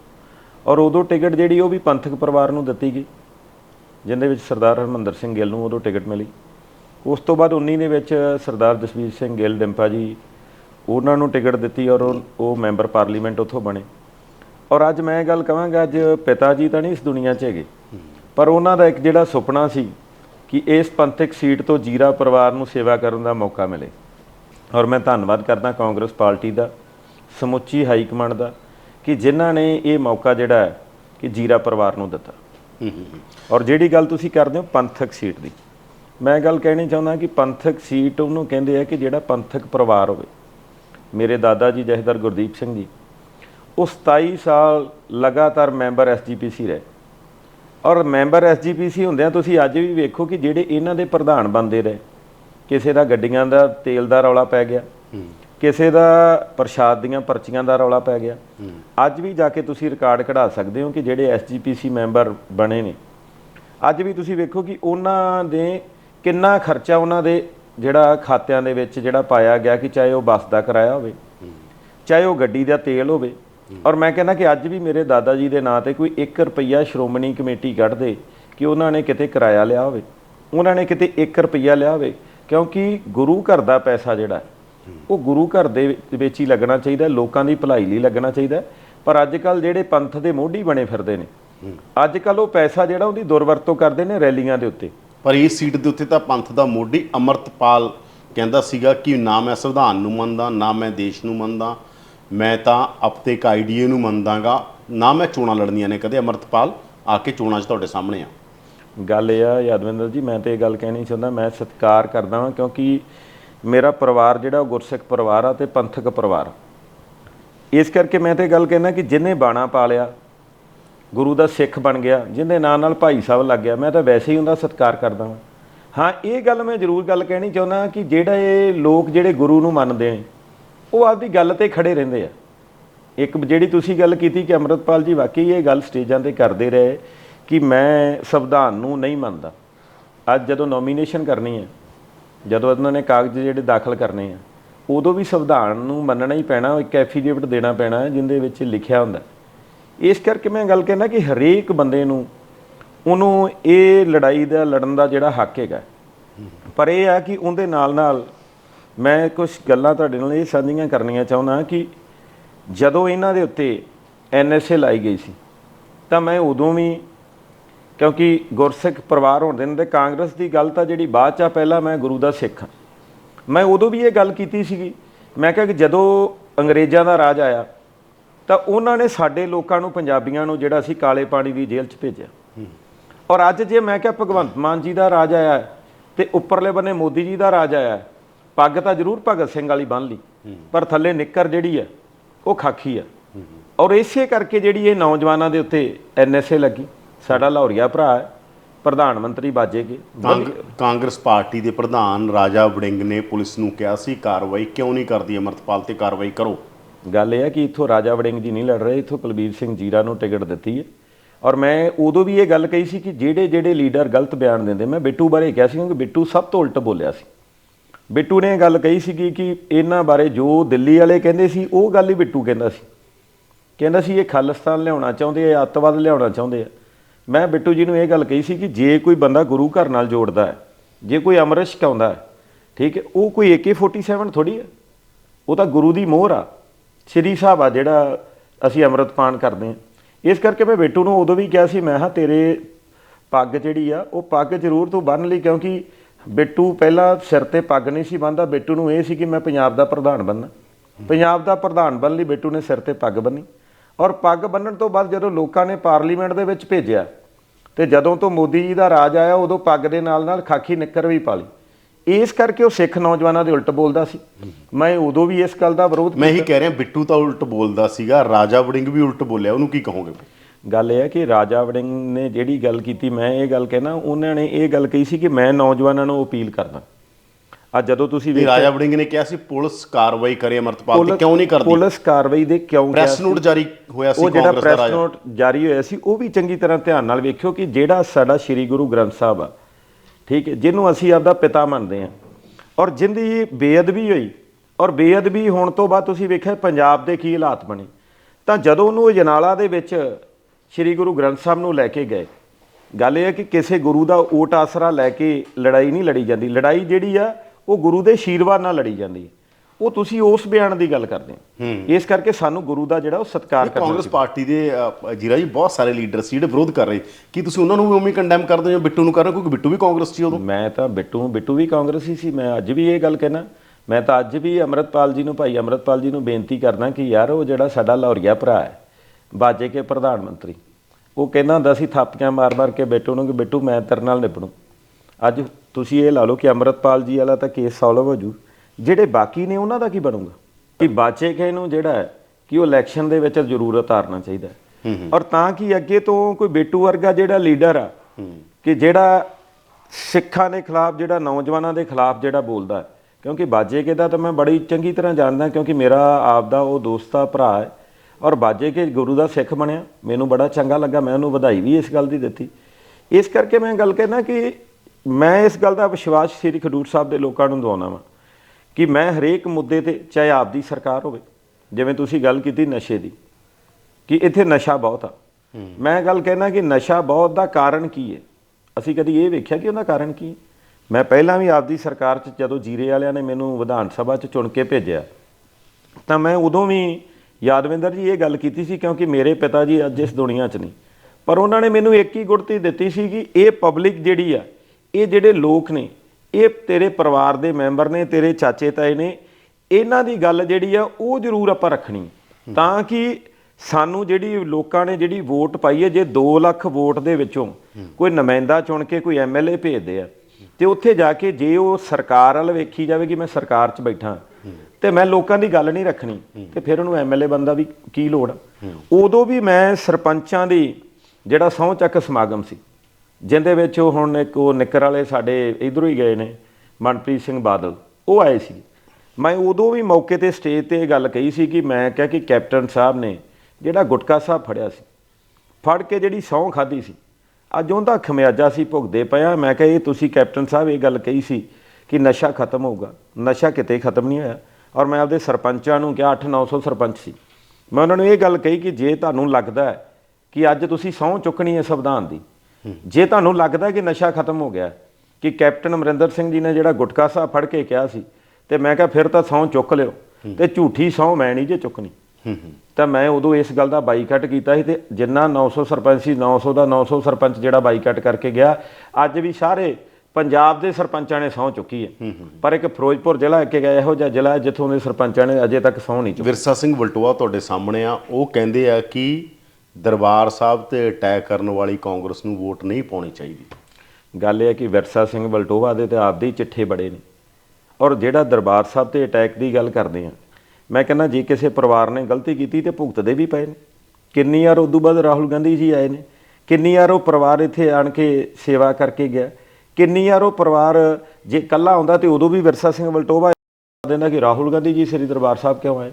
ਔਰ ਉਦੋਂ ਟਿਕਟ ਜਿਹੜੀ ਉਹ ਵੀ ਪੰਥਕ ਪਰਿਵਾਰ ਨੂੰ ਦਿੱਤੀ ਗਈ ਜਿੰਦੇ ਵਿੱਚ ਸਰਦਾਰ ਹਰਮੰਦਰ ਸਿੰਘ ਗਿੱਲ ਨੂੰ ਉਦੋਂ ਟਿਕਟ ਮਿਲੀ। ਉਸ ਤੋਂ ਬਾਅਦ 19 ਦੇ ਵਿੱਚ ਸਰਦਾਰ ਜਸਵੀਰ ਸਿੰਘ ਗਿੱਲ ਡਿੰਪਾ ਜੀ ਉਹਨਾਂ ਨੂੰ ਟਿਕਟ ਦਿੱਤੀ ਔਰ ਉਹ- ਮੈਂਬਰ ਪਾਰਲੀਮੈਂਟ ਉੱਥੋਂ ਬਣੇ। ਔਰ ਅੱਜ ਮੈਂ ਇਹ ਗੱਲ ਕਹਾਂਗਾ ਅੱਜ ਪਿਤਾ ਜੀ ਤਾਂ ਨਹੀਂ ਇਸ ਦੁਨੀਆ 'ਚ ਹੈਗੇ ਪਰ ਉਹਨਾਂ ਦਾ ਇੱਕ ਜਿਹੜਾ ਸੁਪਨਾ ਸੀ ਕਿ ਇਸ ਪੰਥਕ ਸੀਟ ਤੋਂ ਜੀਰਾ ਪਰਿਵਾਰ ਨੂੰ ਸੇਵਾ ਕਰਨ ਦਾ ਮੌਕਾ ਮਿਲੇ। ਔਰ ਮੈਂ ਧੰਨਵਾਦ ਕਰਦਾ ਕਾਂਗਰਸ ਪਾਰਟੀ ਦਾ ਸਮੁੱਚੀ ਹਾਈ ਕਮਾਂਡ ਦਾ ਕਿ ਜਿਨ੍ਹਾਂ ਨੇ ਇਹ ਮੌਕਾ ਜਿਹੜਾ ਹੈ ਕਿ ਜੀਰਾ ਪਰਿਵਾਰ ਨੂੰ ਦਿੱਤਾ। ਔਰ ਜਿਹੜੀ ਗੱਲ ਤੁਸੀਂ ਕਰਦੇ ਹੋ ਪੰਥਕ ਸੀਟ ਦੀ ਮੈਂ ਗੱਲ ਕਹਿਣੀ ਚਾਹੁੰਦਾ ਕਿ ਪੰਥਕ ਸੀਟ ਉਹਨੂੰ ਕਹਿੰਦੇ ਆ ਕਿ ਜਿਹੜਾ ਪੰਥਕ ਪਰਿਵਾਰ ਹੋਵੇ। ਮੇਰੇ ਦਾਦਾ ਜੀ ਜਥੇਦਾਰ ਗੁਰਦੀਪ ਸਿੰਘ ਜੀ ਉਹ 27 ਸਾਲ ਲਗਾਤਾਰ ਮੈਂਬਰ ਐਸਜੀਪੀਸੀ ਰਹੇ। ਔਰ ਮੈਂਬਰ ਐਸਜੀਪੀਸੀ ਹੁੰਦਿਆਂ ਤੁਸੀਂ ਅੱਜ ਵੀ ਵੇਖੋ ਕਿ ਜਿਹੜੇ ਇਹਨਾਂ ਦੇ ਪ੍ਰਧਾਨ ਬੰਦੇ ਰਹੇ ਕਿਸੇ ਦਾ ਗੱਡੀਆਂ ਦਾ ਤੇਲ ਦਾ ਰੌਲਾ ਪੈ ਗਿਆ ਕਿਸੇ ਦਾ ਪ੍ਰਸ਼ਾਦ ਦੀਆਂ ਪਰਚੀਆਂ ਦਾ ਰੌਲਾ ਪੈ ਗਿਆ। ਅੱਜ ਵੀ ਜਾ ਕੇ ਤੁਸੀਂ ਰਿਕਾਰਡ ਕਢਾ ਸਕਦੇ ਹੋ ਕਿ ਜਿਹੜੇ ਐਸਜੀਪੀਸੀ ਮੈਂਬਰ ਬਣੇ ਨੇ। ਅੱਜ ਵੀ ਤੁਸੀਂ ਵੇਖੋ ਕਿ ਉਹਨਾਂ ਦੇ ਕਿੰਨਾ ਖਰਚਾ ਉਹਨਾਂ ਦੇ ਜਿਹੜਾ ਖਾਤਿਆਂ ਦੇ ਵਿੱਚ ਜਿਹੜਾ ਪਾਇਆ ਗਿਆ ਕਿ ਚਾਹੇ ਉਹ ਬੱਸ ਦਾ ਕਿਰਾਇਆ ਹੋਵੇ ਚਾਹੇ ਉਹ ਗੱਡੀ ਦਾ ਤੇਲ ਹੋਵੇ। ਔਰ ਮੈਂ ਕਹਿੰਦਾ ਕਿ ਅੱਜ ਵੀ ਮੇਰੇ ਦਾਦਾ ਜੀ ਦੇ ਨਾਂ ਤੇ ਕੋਈ 1 ਰੁਪਈਆ ਸ਼੍ਰੋਮਣੀ ਕਮੇਟੀ ਕੱਢ ਦੇ ਕਿ ਉਹਨਾਂ ਨੇ ਕਿਤੇ ਕਿਰਾਇਆ ਲਿਆ ਹੋਵੇ। ਉਹਨਾਂ ਨੇ ਕਿਤੇ 1 ਰੁਪਈਆ ਲਿਆ ਹੋਵੇ ਕਿਉਂਕਿ ਗੁਰੂ ਘਰ ਦਾ ਪੈਸਾ ਜਿਹੜਾ ਉਹ ਗੁਰੂ ਘਰ ਦੇ ਵਿੱਚ ਹੀ ਲੱਗਣਾ ਚਾਹੀਦਾ ਲੋਕਾਂ ਦੀ ਭਲਾਈ ਲਈ ਲੱਗਣਾ ਚਾਹੀਦਾ ਪਰ ਅੱਜ ਕੱਲ ਜਿਹੜੇ ਪੰਥ ਦੇ ਮੋਢੀ ਬਣੇ ਫਿਰਦੇ ਨੇ ਅੱਜ ਕੱਲ ਉਹ ਪੈਸਾ ਜਿਹੜਾ ਉਹਦੀ ਦੁਰਵਰਤੋਂ ਕਰਦੇ ਨੇ ਰੈਲੀਆਂ ਦੇ ਉੱਤੇ। ਪਰ ਇਸ ਸੀਟ ਦੇ ਉੱਤੇ ਤਾਂ ਪੰਥ ਦਾ ਮੋਢੀ ਅਮਰਤਪਾਲ ਕਹਿੰਦਾ ਸੀਗਾ ਕਿ ਨਾ ਮੈਂ ਸੰਵਿਧਾਨ ਨੂੰ ਮੰਨਦਾ, ਨਾ ਮੈਂ ਦੇਸ਼ ਨੂੰ ਮੰਨਦਾ, ਮੈਂ ਤਾਂ ਆਪਣੇ ਇੱਕ ਆਈਡੀਏ ਨੂੰ ਮੰਨਦਾਗਾ, ਨਾ ਮੈਂ ਚੋਣਾਂ ਲੜਨੀਆਂ ਨੇ ਕਦੇ। ਅਮਰਤਪਾਲ, ਆ ਕੇ ਚੋਣਾਂ 'ਚ ਤੁਹਾਡੇ ਸਾਹਮਣੇ ਆ। ਗੱਲ ਇਹ ਆ, ਯਾਦਵਿੰਦਰ ਜੀ, ਮੈਂ ਤੇ ਇਹ ਗੱਲ ਕਹਿਣੀ ਚਾਹੁੰਦਾ, ਮੈਂ ਸਤਿਕਾਰ ਕਰਦਾ ਹਾਂ ਕਿਉਂਕਿ ਮੇਰਾ ਪਰਿਵਾਰ ਜਿਹੜਾ ਉਹ ਗੁਰਸਿੱਖ ਪਰਿਵਾਰ ਆ ਤੇ ਪੰਥਕ ਪਰਿਵਾਰ। ਇਸ ਕਰਕੇ ਮੈਂ ਤੇ ਇਹ ਗੱਲ ਕਹਿਣਾ ਕਿ ਜਿਹਨੇ ਬਾਣਾ ਪਾ ਲਿਆ ਗੁਰੂ ਦਾ ਸਿੱਖ ਬਣ ਗਿਆ, ਜਿਹਦੇ ਨਾਂ ਨਾਲ ਭਾਈ ਸਾਹਿਬ ਲੱਗ ਗਿਆ, ਮੈਂ ਤਾਂ ਵੈਸੇ ਹੀ ਉਹਦਾ ਸਤਿਕਾਰ ਕਰਦਾ ਹਾਂ ਹਾਂ, ਇਹ ਗੱਲ ਮੈਂ ਜ਼ਰੂਰ ਗੱਲ ਕਹਿਣੀ ਚਾਹੁੰਦਾ ਕਿ ਜਿਹੜਾ ਇਹ ਲੋਕ ਜਿਹੜੇ ਗੁਰੂ ਨੂੰ ਮੰਨਦੇ ਨੇ ਉਹ ਆਪਦੀ ਗੱਲ ਤੇ ਖੜੇ ਰਹਿੰਦੇ ਆ। ਇੱਕ ਜਿਹੜੀ ਤੁਸੀਂ ਗੱਲ ਕੀਤੀ ਕਿ ਅੰਮ੍ਰਿਤਪਾਲ ਜੀ, ਵਾਕਈ ਇਹ ਗੱਲ ਸਟੇਜਾਂ ਤੇ ਕਰਦੇ ਰਹੇ ਕਿ ਮੈਂ ਸੰਵਿਧਾਨ ਨੂੰ ਨਹੀਂ ਮੰਨਦਾ। ਅੱਜ ਜਦੋਂ ਨੋਮੀਨੇਸ਼ਨ ਕਰਨੀ ਹੈ ਜਦੋਂ ਉਹਨਾਂ ਨੇ ਕਾਗਜ਼ ਜਿਹੜੇ ਦਾਖਲ ਕਰਨੇ ਆ, ਉਦੋਂ ਵੀ ਸੰਵਿਧਾਨ ਨੂੰ ਮੰਨਣਾ ਹੀ ਪੈਣਾ, ਇੱਕ ਐਫੀਡੇਵਿਟ ਦੇਣਾ ਪੈਣਾ ਹੈ ਜਿੰਦੇ ਵਿੱਚ ਲਿਖਿਆ ਹੁੰਦਾ। ਇਸ ਕਰਕੇ ਮੈਂ ਗੱਲ ਕਹਿਣਾ ਕਿ ਹਰੇਕ ਬੰਦੇ ਨੂੰ ਉਹਨੂੰ ਇਹ ਲੜਾਈ ਦਾ, ਲੜਨ ਦਾ ਜਿਹੜਾ ਹੱਕ ਹੈਗਾ। ਪਰ ਇਹ ਆ ਕਿ ਉਹਦੇ ਨਾਲ ਨਾਲ ਮੈਂ ਕੁਝ ਗੱਲਾਂ ਤੁਹਾਡੇ ਨਾਲ ਇਹ ਸਾਂਝੀਆਂ ਕਰਨੀਆਂ ਚਾਹੁੰਦਾ ਕਿ ਜਦੋਂ ਇਹਨਾਂ ਦੇ ਉੱਤੇ ਐਨਐਸਏ ਲਾਈ ਗਈ ਸੀ, ਤਾਂ ਮੈਂ ਉਦੋਂ ਵੀ ਕਿਉਂਕਿ ਗੁਰਸਿੱਖ ਪਰਿਵਾਰ ਹੋਣ ਦੇ ਨੇ ਤੇ ਕਾਂਗਰਸ ਦੀ ਗੱਲ ਤਾਂ ਜਿਹੜੀ ਬਾਅਦ ਚ ਆ, ਪਹਿਲਾਂ ਮੈਂ ਗੁਰੂ ਦਾ ਸਿੱਖ ਹਾਂ। ਮੈਂ ਉਦੋਂ ਵੀ ਇਹ ਗੱਲ ਕੀਤੀ ਸੀਗੀ। ਮੈਂ ਕਿਹਾ ਕਿ ਜਦੋਂ ਅੰਗਰੇਜ਼ਾਂ ਦਾ ਰਾਜ ਆਇਆ ਤਾਂ ਉਹਨਾਂ ਨੇ ਸਾਡੇ ਲੋਕਾਂ ਨੂੰ ਪੰਜਾਬੀਆਂ ਨੂੰ ਜਿਹੜਾ ਸੀ ਕਾਲੇ ਪਾਣੀ ਦੀ ਜੇਲ੍ਹ 'ਚ ਭੇਜਿਆ। ਔਰ ਅੱਜ ਜੇ ਮੈਂ ਕਿਹਾ ਭਗਵੰਤ ਮਾਨ ਜੀ ਦਾ ਰਾਜ ਆਇਆ ਹੈ, ਤੇ ਉੱਪਰਲੇ ਬੰਨੇ ਮੋਦੀ ਜੀ ਦਾ ਰਾਜ ਆਇਆ ਹੈ, ਪੱਗ ਤਾਂ ਜ਼ਰੂਰ ਭਗਤ ਸਿੰਘ ਵਾਲੀ ਬੰਨ ਲਈ ਪਰ ਥੱਲੇ ਨਿੱਕਰ ਜਿਹੜੀ ਹੈ ਉਹ ਖਾਕੀ ਆ ਔਰ ਇਸੇ ਕਰਕੇ ਜਿਹੜੀ ਇਹ ਨੌਜਵਾਨਾਂ ਦੇ ਉੱਤੇ ਐਨਐਸਏ ਲੱਗੀ ਸਾਡਾ ਲਾਹੌਰੀਆ ਭਰਾ ਹੈ ਪ੍ਰਧਾਨ ਮੰਤਰੀ ਬਾਜੇਗੇ ਕਾਂਗ- ਕਾਂਗਰਸ ਪਾਰਟੀ ਦੇ ਪ੍ਰਧਾਨ ਰਾਜਾ ਵੜਿੰਗ ਨੇ ਪੁਲਿਸ ਨੂੰ ਕਿਹਾ ਸੀ ਕਾਰਵਾਈ ਕਿਉਂ ਨਹੀਂ ਕਰਦੀ ਅਮਰਤਪਾਲ ਤੇ ਕਾਰਵਾਈ ਕਰੋ। ਗੱਲ ਇਹ ਹੈ ਕਿ ਇੱਥੋਂ ਰਾਜਾ ਵੜਿੰਗ ਜੀ ਨਹੀਂ ਲੜ ਰਹੇ, ਇੱਥੋਂ ਕੁਲਬੀਰ ਸਿੰਘ ਜੀਰਾ ਨੂੰ ਟਿਕਟ ਦਿੱਤੀ ਹੈ। ਔਰ ਮੈਂ ਉਦੋਂ ਵੀ ਇਹ ਗੱਲ ਕਹੀ ਸੀ ਕਿ ਜਿਹੜੇ ਜਿਹੜੇ ਲੀਡਰ ਗਲਤ ਬਿਆਨ ਦਿੰਦੇ, ਮੈਂ ਬਿੱਟੂ ਬਾਰੇ ਕਿਹਾ ਸੀ ਕਿ ਬਿੱਟੂ ਸਭ ਤੋਂ ਉਲਟ ਬੋਲਿਆ ਸੀ। ਬਿੱਟੂ ਨੇ ਇਹ ਗੱਲ ਕਹੀ ਸੀ ਕਿ ਇਹਨਾਂ ਬਾਰੇ ਜੋ ਦਿੱਲੀ ਵਾਲੇ ਕਹਿੰਦੇ ਸੀ, ਉਹ ਗੱਲ ਹੀ ਬਿੱਟੂ ਕਹਿੰਦਾ ਸੀ। ਕਹਿੰਦਾ ਸੀ ਇਹ ਖਾਲਿਸਤਾਨ ਲਿਆਉਣਾ ਚਾਹੁੰਦੇ ਆ ਅੱਤਵਾਦ ਲਿਆਉਣਾ ਚਾਹੁੰਦੇ ਆ। ਮੈਂ ਬਿੱਟੂ ਜੀ ਨੂੰ ਇਹ ਗੱਲ ਕਹੀ ਸੀ ਕਿ ਜੇ ਕੋਈ ਬੰਦਾ ਗੁਰੂ ਘਰ ਨਾਲ ਜੋੜਦਾ ਹੈ, ਜੇ ਕੋਈ ਅੰਮ੍ਰਿਤ ਛਕਾਉਂਦਾ ਹੈ, ਠੀਕ ਹੈ, ਉਹ ਕੋਈ AK47 ਥੋੜੀ ਹੈ। ਉਹ ਤਾਂ ਗੁਰੂ ਦੀ ਮੋਹਰ ਆ। ਸ੍ਰੀ ਸਾਹਿਬ ਆ ਜਿਹੜਾ ਅਸੀਂ ਅੰਮ੍ਰਿਤਪਾਨ ਕਰਦੇ ਹਾਂ। ਇਸ ਕਰਕੇ ਮੈਂ ਬਿੱਟੂ ਨੂੰ ਉਦੋਂ ਵੀ ਕਿਹਾ ਸੀ, ਮੈਂ ਹਾਂ ਤੇਰੇ ਪੱਗ ਜਿਹੜੀ ਆ, ਉਹ ਪੱਗ ਜ਼ਰੂਰ ਤੂੰ ਬੰਨ ਲਈ, ਕਿਉਂਕਿ ਬਿੱਟੂ ਪਹਿਲਾਂ ਸਿਰ ਤੇ ਪੱਗ ਨਹੀਂ ਸੀ ਬੰਨਦਾ ਬਿੱਟੂ ਨੂੰ ਇਹ ਸੀ ਕਿ ਮੈਂ ਪੰਜਾਬ ਦਾ ਪ੍ਰਧਾਨ ਬੰਨਾ। ਪੰਜਾਬ ਦਾ ਪ੍ਰਧਾਨ ਬਣ ਲਈ ਬਿੱਟੂ ਨੇ ਸਿਰ ਤੇ ਪੱਗ ਬੰਨੀ। ਔਰ ਪੱਗ ਬੰਨਣ ਤੋਂ ਬਾਅਦ ਜਦੋਂ ਲੋਕਾਂ ਨੇ ਪਾਰਲੀਮੈਂਟ ਦੇ ਵਿੱਚ ਭੇਜਿਆ, ਤੇ ਜਦੋਂ ਤੋਂ ਮੋਦੀ ਜੀ ਦਾ ਰਾਜ ਆਇਆ, ਉਦੋਂ ਪੱਗ ਦੇ ਨਾਲ ਨਾਲ ਖਾਕੀ ਨਿੱਕਰ ਵੀ ਪਾ ਲਈ। ਇਸ ਕਰਕੇ ਉਹ ਸਿੱਖ ਨੌਜਵਾਨਾਂ ਦੇ ਉਲਟ ਬੋਲਦਾ ਸੀ। ਮੈਂ ਉਦੋਂ ਵੀ ਇਸ ਗੱਲ ਦਾ ਵਿਰੋਧ ਮੈਂ ਇਹੀ ਕਹਿ ਰਿਹਾ ਬਿੱਟੂ ਤਾਂ ਉਲਟ ਬੋਲਦਾ ਸੀਗਾ ਰਾਜਾ ਵੜਿੰਗ ਵੀ ਉਲਟ ਬੋਲਿਆ ਉਹਨੂੰ ਕੀ ਕਹੋਗੇ? ਗੱਲ ਇਹ ਹੈ ਕਿ ਰਾਜਾ ਵੜਿੰਗ ਨੇ ਜਿਹੜੀ ਗੱਲ ਕੀਤੀ ਮੈਂ ਇਹ ਗੱਲ ਕਹਿਣਾ ਉਹਨਾਂ ਨੇ ਇਹ ਗੱਲ ਕਹੀ ਸੀ ਕਿ ਮੈਂ ਨੌਜਵਾਨਾਂ ਨੂੰ ਅਪੀਲ ਕਰਦਾ। ਆ ਜਦੋਂ ਤੁਸੀਂ ਵੀ ਰਾਜਾ ਵੜਿੰਗ ਨੇ ਕਿਹਾ ਸੀ ਪੁਲਿਸ ਕਾਰਵਾਈ ਕਰੇ ਅਮਰਤਪਾਲ ਤੇ ਕਿਉਂ ਨਹੀਂ ਕਰਦੀ? ਪੁਲਿਸ ਕਾਰਵਾਈ ਦੇ ਕਿਉਂ ਪ੍ਰੈਸ ਨੋਟ ਜਾਰੀ ਹੋਇਆ ਸੀ ਉਹ ਜਿਹੜਾ ਪ੍ਰੈਸ ਨੋਟ ਜਾਰੀ ਹੋਇਆ ਸੀ ਉਹ ਵੀ ਚੰਗੀ ਤਰ੍ਹਾਂ ਧਿਆਨ ਨਾਲ ਵੇਖਿਓ ਕਿ ਜਿਹੜਾ ਸਾਡਾ ਸ੍ਰੀ ਗੁਰੂ ਗ੍ਰੰਥ ਸਾਹਿਬ ਆ ਠੀਕ ਹੈ, ਜਿਹਨੂੰ ਅਸੀਂ ਆਪਦਾ ਪਿਤਾ ਮੰਨਦੇ ਹਾਂ। ਔਰ ਜਿੰਦੀ ਬੇਅਦਬੀ ਹੋਈ, ਔਰ ਬੇਅਦਬੀ ਹੋਣ ਤੋਂ ਬਾਅਦ ਤੁਸੀਂ ਵੇਖਿਆ ਪੰਜਾਬ ਦੇ ਕੀ ਹਾਲਾਤ ਬਣੇ। ਤਾਂ ਜਦੋਂ ਉਹਨੂੰ ਅਜਨਾਲਾ ਦੇ ਵਿੱਚ ਸ੍ਰੀ ਗੁਰੂ ਗ੍ਰੰਥ ਸਾਹਿਬ ਨੂੰ ਲੈ ਕੇ ਗਏ, ਗੱਲ ਇਹ ਹੈ ਕਿ ਕਿਸੇ ਗੁਰੂ ਦਾ ਓਟ ਆਸਰਾ ਲੈ ਕੇ ਲੜਾਈ ਨਹੀਂ ਲੜੀ ਜਾਂਦੀ। ਲੜਾਈ ਜਿਹੜੀ ਆ, ਉਹ ਗੁਰੂ ਦੇ ਆਸ਼ੀਰਵਾਦ ਨਾਲ ਲੜੀ ਜਾਂਦੀ ਹੈ। ਉਹ ਤੁਸੀਂ ਉਸ ਬਿਆਨ ਦੀ ਗੱਲ ਕਰਦੇ ਹੋ। ਇਸ ਕਰਕੇ ਸਾਨੂੰ ਗੁਰੂ ਦਾ ਜਿਹੜਾ ਉਹ ਸਤਿਕਾਰ ਕਰਨਾ ਕਾਂਗਰਸ ਪਾਰਟੀ ਦੇ ਜੀਰਾ ਜੀ ਬਹੁਤ ਸਾਰੇ ਲੀਡਰ ਸੀ ਜਿਹੜੇ ਵਿਰੋਧ ਕਰ ਰਹੇ। ਕੀ ਤੁਸੀਂ ਉਹਨਾਂ ਨੂੰ ਵੀ ਉਵੇਂ ਕੰਡੈਮ ਕਰਦੇ ਹੋ ਬਿੱਟੂ ਨੂੰ ਕਰ ਰਹੇ ਹੋ? ਕਿਉਂਕਿ ਬਿੱਟੂ ਵੀ ਕਾਂਗਰਸ ਸੀ ਉਦੋਂ। ਮੈਂ ਤਾਂ ਬਿੱਟੂ ਬਿੱਟੂ ਵੀ ਕਾਂਗਰਸੀ ਸੀ। ਮੈਂ ਅੱਜ ਵੀ ਇਹ ਗੱਲ ਕਹਿਣਾ। ਮੈਂ ਤਾਂ ਅੱਜ ਵੀ ਅਮਰਤਪਾਲ ਜੀ ਨੂੰ ਭਾਈ ਅਮਰਤਪਾਲ ਜੀ ਨੂੰ ਬੇਨਤੀ ਕਰਦਾ ਕਿ ਯਾਰ ਉਹ ਜਿਹੜਾ ਸਾਡਾ ਲਾਹੌਰੀਆ ਭਰਾ ਹੈ ਬਾਜੇ ਕੇ ਪ੍ਰਧਾਨ ਮੰਤਰੀ ਉਹ ਕਹਿੰਦਾ ਹੁੰਦਾ ਸੀ ਥਾਪੀਆਂ ਮਾਰ-ਮਾਰ ਕੇ ਬਿੱਟੂ ਨੂੰ ਕਿ ਬਿੱਟੂ ਮੈਂ ਤੇਰੇ ਨਾਲ ਨਿਭਣੂ ਅੱਜ ਤੁਸੀਂ ਇਹ ਲਾ ਲਓ ਕਿ ਅਮਰਤਪਾਲ ਜੀ ਵਾਲਾ ਤਾਂ ਕੇਸ ਸੋਲਵ ਹੋ ਜੂ। ਜਿਹੜੇ ਬਾਕੀ ਨੇ ਉਹਨਾਂ ਦਾ ਕੀ ਬਣੂਗਾ? ਕਿ ਬਾਚੇ ਕੇ ਨੂੰ ਜਿਹੜਾ ਹੈ ਕਿ ਉਹ ਇਲੈਕਸ਼ਨ ਦੇ ਵਿੱਚ ਜ਼ਰੂਰ ਉਤਾਰਨਾ ਚਾਹੀਦਾ ਹੈ। ਔਰ ਤਾਂ ਕਿ ਅੱਗੇ ਤੋਂ ਕੋਈ ਬਿੱਟੂ ਵਰਗਾ ਜਿਹੜਾ ਲੀਡਰ ਆ ਕਿ ਜਿਹੜਾ ਸਿੱਖਾਂ ਦੇ ਖਿਲਾਫ ਜਿਹੜਾ ਨੌਜਵਾਨਾਂ ਦੇ ਖਿਲਾਫ ਜਿਹੜਾ ਬੋਲਦਾ। ਕਿਉਂਕਿ ਬਾਜੇ ਕੇ ਦਾ ਤਾਂ ਮੈਂ ਬੜੀ ਚੰਗੀ ਤਰ੍ਹਾਂ ਜਾਣਦਾ ਕਿਉਂਕਿ ਮੇਰਾ ਆਪ ਦਾ ਉਹ ਦੋਸਤ ਭਰਾ ਹੈ। ਔਰ ਬਾਜੇ ਕੇ ਗੁਰੂ ਦਾ ਸਿੱਖ ਬਣਿਆ। ਮੈਨੂੰ ਬੜਾ ਚੰਗਾ ਲੱਗਾ ਮੈਂ ਉਹਨੂੰ ਵਧਾਈ ਵੀ ਇਸ ਗੱਲ ਦੀ ਦਿੱਤੀ। ਇਸ ਕਰਕੇ ਮੈਂ ਗੱਲ ਕਹਿਣਾ ਕਿ ਮੈਂ ਇਸ ਗੱਲ ਦਾ ਵਿਸ਼ਵਾਸ ਸ੍ਰੀ ਖਡੂਰ ਸਾਹਿਬ ਦੇ ਲੋਕਾਂ ਨੂੰ ਦਿਵਾਉਣਾ ਵਾਂ। ਕਿ ਮੈਂ ਹਰੇਕ ਮੁੱਦੇ ਤੇ ਚਾਹੇ ਆਪਦੀ ਸਰਕਾਰ ਹੋਵੇ ਜਿਵੇਂ ਤੁਸੀਂ ਗੱਲ ਕੀਤੀ ਨਸ਼ੇ ਦੀ ਕਿ ਇੱਥੇ ਨਸ਼ਾ ਬਹੁਤ ਆ। ਮੈਂ ਗੱਲ ਕਹਿਣਾ ਕਿ ਨਸ਼ਾ ਬਹੁਤ ਦਾ ਕਾਰਨ ਕੀ ਹੈ ਅਸੀਂ ਕਦੀ ਇਹ ਵੇਖਿਆ ਕਿ ਉਹਦਾ ਕਾਰਨ ਕੀ? ਮੈਂ ਪਹਿਲਾਂ ਵੀ ਆਪਦੀ ਸਰਕਾਰ 'ਚ ਜਦੋਂ ਜੀਰੇ ਵਾਲਿਆਂ ਨੇ ਮੈਨੂੰ ਵਿਧਾਨ ਸਭਾ 'ਚ ਚੁਣ ਕੇ ਭੇਜਿਆ ਤਾਂ ਮੈਂ ਉਦੋਂ ਵੀ ਯਾਦਵਿੰਦਰ ਜੀ ਇਹ ਗੱਲ ਕੀਤੀ ਸੀ ਕਿਉਂਕਿ ਮੇਰੇ ਪਿਤਾ ਜੀ ਅੱਜ ਇਸ ਦੁਨੀਆ 'ਚ ਨਹੀਂ। ਪਰ ਉਹਨਾਂ ਨੇ ਮੈਨੂੰ ਇੱਕ ਹੀ ਗੁੜਤੀ ਦਿੱਤੀ ਸੀ ਕਿ ਇਹ ਪਬਲਿਕ ਜਿਹੜੀ ਆ ਇਹ ਜਿਹੜੇ ਲੋਕ ਨੇ ਇਹ ਤੇਰੇ ਪਰਿਵਾਰ ਦੇ ਮੈਂਬਰ ਨੇ ਤੇਰੇ ਚਾਚੇ ਤਾਏ ਨੇ ਇਹਨਾਂ ਦੀ ਗੱਲ ਜਿਹੜੀ ਆ ਉਹ ਜ਼ਰੂਰ ਆਪਾਂ ਰੱਖਣੀ ਤਾਂ ਕਿ ਸਾਨੂੰ ਜਿਹੜੀ ਲੋਕਾਂ ਨੇ ਜਿਹੜੀ ਵੋਟ ਪਾਈ ਹੈ ਜੇ 2 ਲੱਖ ਵੋਟ ਦੇ ਵਿੱਚੋਂ ਕੋਈ ਨੁਮਾਇੰਦਾ ਚੁਣ ਕੇ ਕੋਈ ਐਮਐਲਏ ਭੇਜਦੇ ਆ ਤੇ ਉੱਥੇ ਜਾ ਕੇ ਜੇ ਉਹ ਸਰਕਾਰ ਵੱਲ ਵੇਖੀ ਜਾਵੇ ਕਿ ਮੈਂ ਸਰਕਾਰ 'ਚ ਬੈਠਾ ਤੇ ਮੈਂ ਲੋਕਾਂ ਦੀ ਗੱਲ ਨਹੀਂ ਰੱਖਣੀ ਤੇ ਫਿਰ ਉਹਨੂੰ ਐਮਐਲਏ ਬੰਦਾ ਵੀ ਕੀ ਲੋੜ? ਉਦੋਂ ਵੀ ਮੈਂ ਸਰਪੰਚਾਂ ਦੀ ਜਿਹੜਾ ਸਹੁੰ ਚੱਕ ਸਮਾਗਮ ਸੀ ਜਿੰਦੇ ਵਿੱਚ ਉਹ ਹੁਣ ਇੱਕ ਉਹ ਨਿੱਕਰ ਵਾਲੇ ਸਾਡੇ ਇਧਰੋਂ ਹੀ ਗਏ ਨੇ, ਮਨਪ੍ਰੀਤ ਸਿੰਘ ਬਾਦਲ, ਉਹ ਆਏ ਸੀ। ਮੈਂ ਉਦੋਂ ਵੀ ਮੌਕੇ ਤੇ ਸਟੇਜ ਤੇ ਇਹ ਗੱਲ ਕਹੀ ਸੀ ਕਿ ਮੈਂ ਕਿਹਾ ਕਿ ਕੈਪਟਨ ਸਾਹਿਬ ਨੇ ਜਿਹੜਾ ਗੁਟਕਾ ਸਾਹਿਬ ਫੜਿਆ ਸੀ, ਫੜ ਕੇ ਜਿਹੜੀ ਸਹੁੰ ਖਾਧੀ ਸੀ, ਅੱਜ ਉਹਦਾ ਖਮਿਆਜਾ ਸੀ, ਭੁਗਦੇ ਪਿਆ ਮੈਂ ਕਿਹਾ, ਇਹ ਤੁਸੀਂ ਕੈਪਟਨ ਸਾਹਿਬ ਇਹ ਗੱਲ ਕਹੀ ਸੀ ਕਿ ਨਸ਼ਾ ਖਤਮ ਹੋਊਗਾ, ਨਸ਼ਾ ਕਿਤੇ ਖਤਮ ਨਹੀਂ ਹੋਇਆ। ਔਰ ਮੈਂ ਆਪਦੇ ਸਰਪੰਚਾਂ ਨੂੰ ਕਿਹਾ 8-900 ਸਰਪੰਚ ਸੀ। ਮੈਂ ਉਹਨਾਂ ਨੂੰ ਇਹ ਗੱਲ ਕਹੀ ਕਿ ਜੇ ਤੁਹਾਨੂੰ ਲੱਗਦਾ ਕਿ ਅੱਜ ਤੁਸੀਂ ਸਹੁੰ ਚੁੱਕਣੀ ਹੈ ਸੰਵਿਧਾਨ ਦੀ ਜੇ ਤੁਹਾਨੂੰ ਲੱਗਦਾ ਕਿ ਨਸ਼ਾ ਖਤਮ ਹੋ ਗਿਆ ਕਿ ਕੈਪਟਨ ਅਮਰਿੰਦਰ ਸਿੰਘ ਜੀ ਨੇ ਜਿਹੜਾ ਗੁਟਕਾ ਸਾਹਿਬ ਫੜ ਕੇ ਕਿਹਾ ਸੀ ਤੇ ਮੈਂ ਕਿਹਾ ਫਿਰ ਤਾਂ ਸਹੁੰ ਚੁੱਕ ਲਿਓ ਤੇ ਝੂਠੀ ਸਹੁੰ ਮੈਂ ਨਹੀਂ ਜੇ ਚੁੱਕਣੀ। ਤਾਂ ਮੈਂ ਉਦੋਂ ਇਸ ਗੱਲ ਦਾ ਬਾਈਕਾਟ ਕੀਤਾ ਸੀ ਤੇ ਜਿੰਨਾ 900 ਸਰਪੰਚ ਸੀ 900 ਦਾ 900 ਸਰਪੰਚ ਜਿਹੜਾ ਬਾਈਕਾਟ ਕਰਕੇ ਗਿਆ ਅੱਜ ਵੀ ਸਾਰੇ ਪੰਜਾਬ ਦੇ ਸਰਪੰਚਾਂ ਨੇ ਸਹੁੰ ਚੁੱਕੀ ਹੈ। ਪਰ ਇੱਕ ਫਿਰੋਜ਼ਪੁਰ ਜ਼ਿਲ੍ਹਾ ਇੱਕ ਇਹੋ ਜਿਹਾ ਜ਼ਿਲ੍ਹਾ ਜਿੱਥੋਂ ਦੇ ਸਰਪੰਚਾਂ ਨੇ ਅਜੇ ਤੱਕ ਸਹੁੰ ਨਹੀਂ ਚੁੱਕੀ। ਵਿਰਸਾ ਸਿੰਘ ਵਲਟੋਆ ਤੁਹਾਡੇ ਸਾਹਮਣੇ ਆ ਉਹ ਕਹਿੰਦੇ ਆ ਕਿ ਦਰਬਾਰ ਸਾਹਿਬ ਤੇ ਅਟੈਕ ਕਰਨ ਵਾਲੀ ਕਾਂਗਰਸ ਨੂੰ ਵੋਟ ਨਹੀਂ ਪਾਉਣੀ ਚਾਹੀਦੀ। ਗੱਲ ਇਹ ਹੈ ਕਿ ਵਿਰਸਾ ਸਿੰਘ ਵਲਟੋਵਾ ਦੇ ਤੇ ਆਪਦੇ ਹੀ ਚਿੱਠੇ ਬੜੇ ਨੇ। ਔਰ ਜਿਹੜਾ ਦਰਬਾਰ ਸਾਹਿਬ ਤੇ ਅਟੈਕ ਦੀ ਗੱਲ ਕਰਦੇ ਆ, ਮੈਂ ਕਹਿੰਦਾ ਜੇ ਕਿਸੇ ਪਰਿਵਾਰ ਨੇ ਗਲਤੀ ਕੀਤੀ ਤੇ ਭੁਗਤਦੇ ਵੀ ਪਏ ਨੇ। ਕਿੰਨੀ ਵਾਰ ਉਦੋਂ ਬਾਅਦ ਰਾਹੁਲ ਗਾਂਧੀ ਜੀ ਆਏ ਨੇ? ਕਿੰਨੀ ਯਾਰ ਉਹ ਪਰਿਵਾਰ ਇੱਥੇ ਆਣ ਕੇ ਸੇਵਾ ਕਰਕੇ ਗਿਆ? ਕਿੰਨੀ ਯਾਰ ਉਹ ਪਰਿਵਾਰ ਜੇ ਕੱਲਾ ਆਉਂਦਾ ਤੇ ਉਦੋਂ ਵੀ ਵਿਰਸਾ ਸਿੰਘ ਵਲਟੋਵਾ ਦਿੰਦਾ ਕਿ ਰਾਹੁਲ ਗਾਂਧੀ ਜੀ ਸ੍ਰੀ ਦਰਬਾਰ ਸਾਹਿਬ ਕਿਉਂ ਆਏ?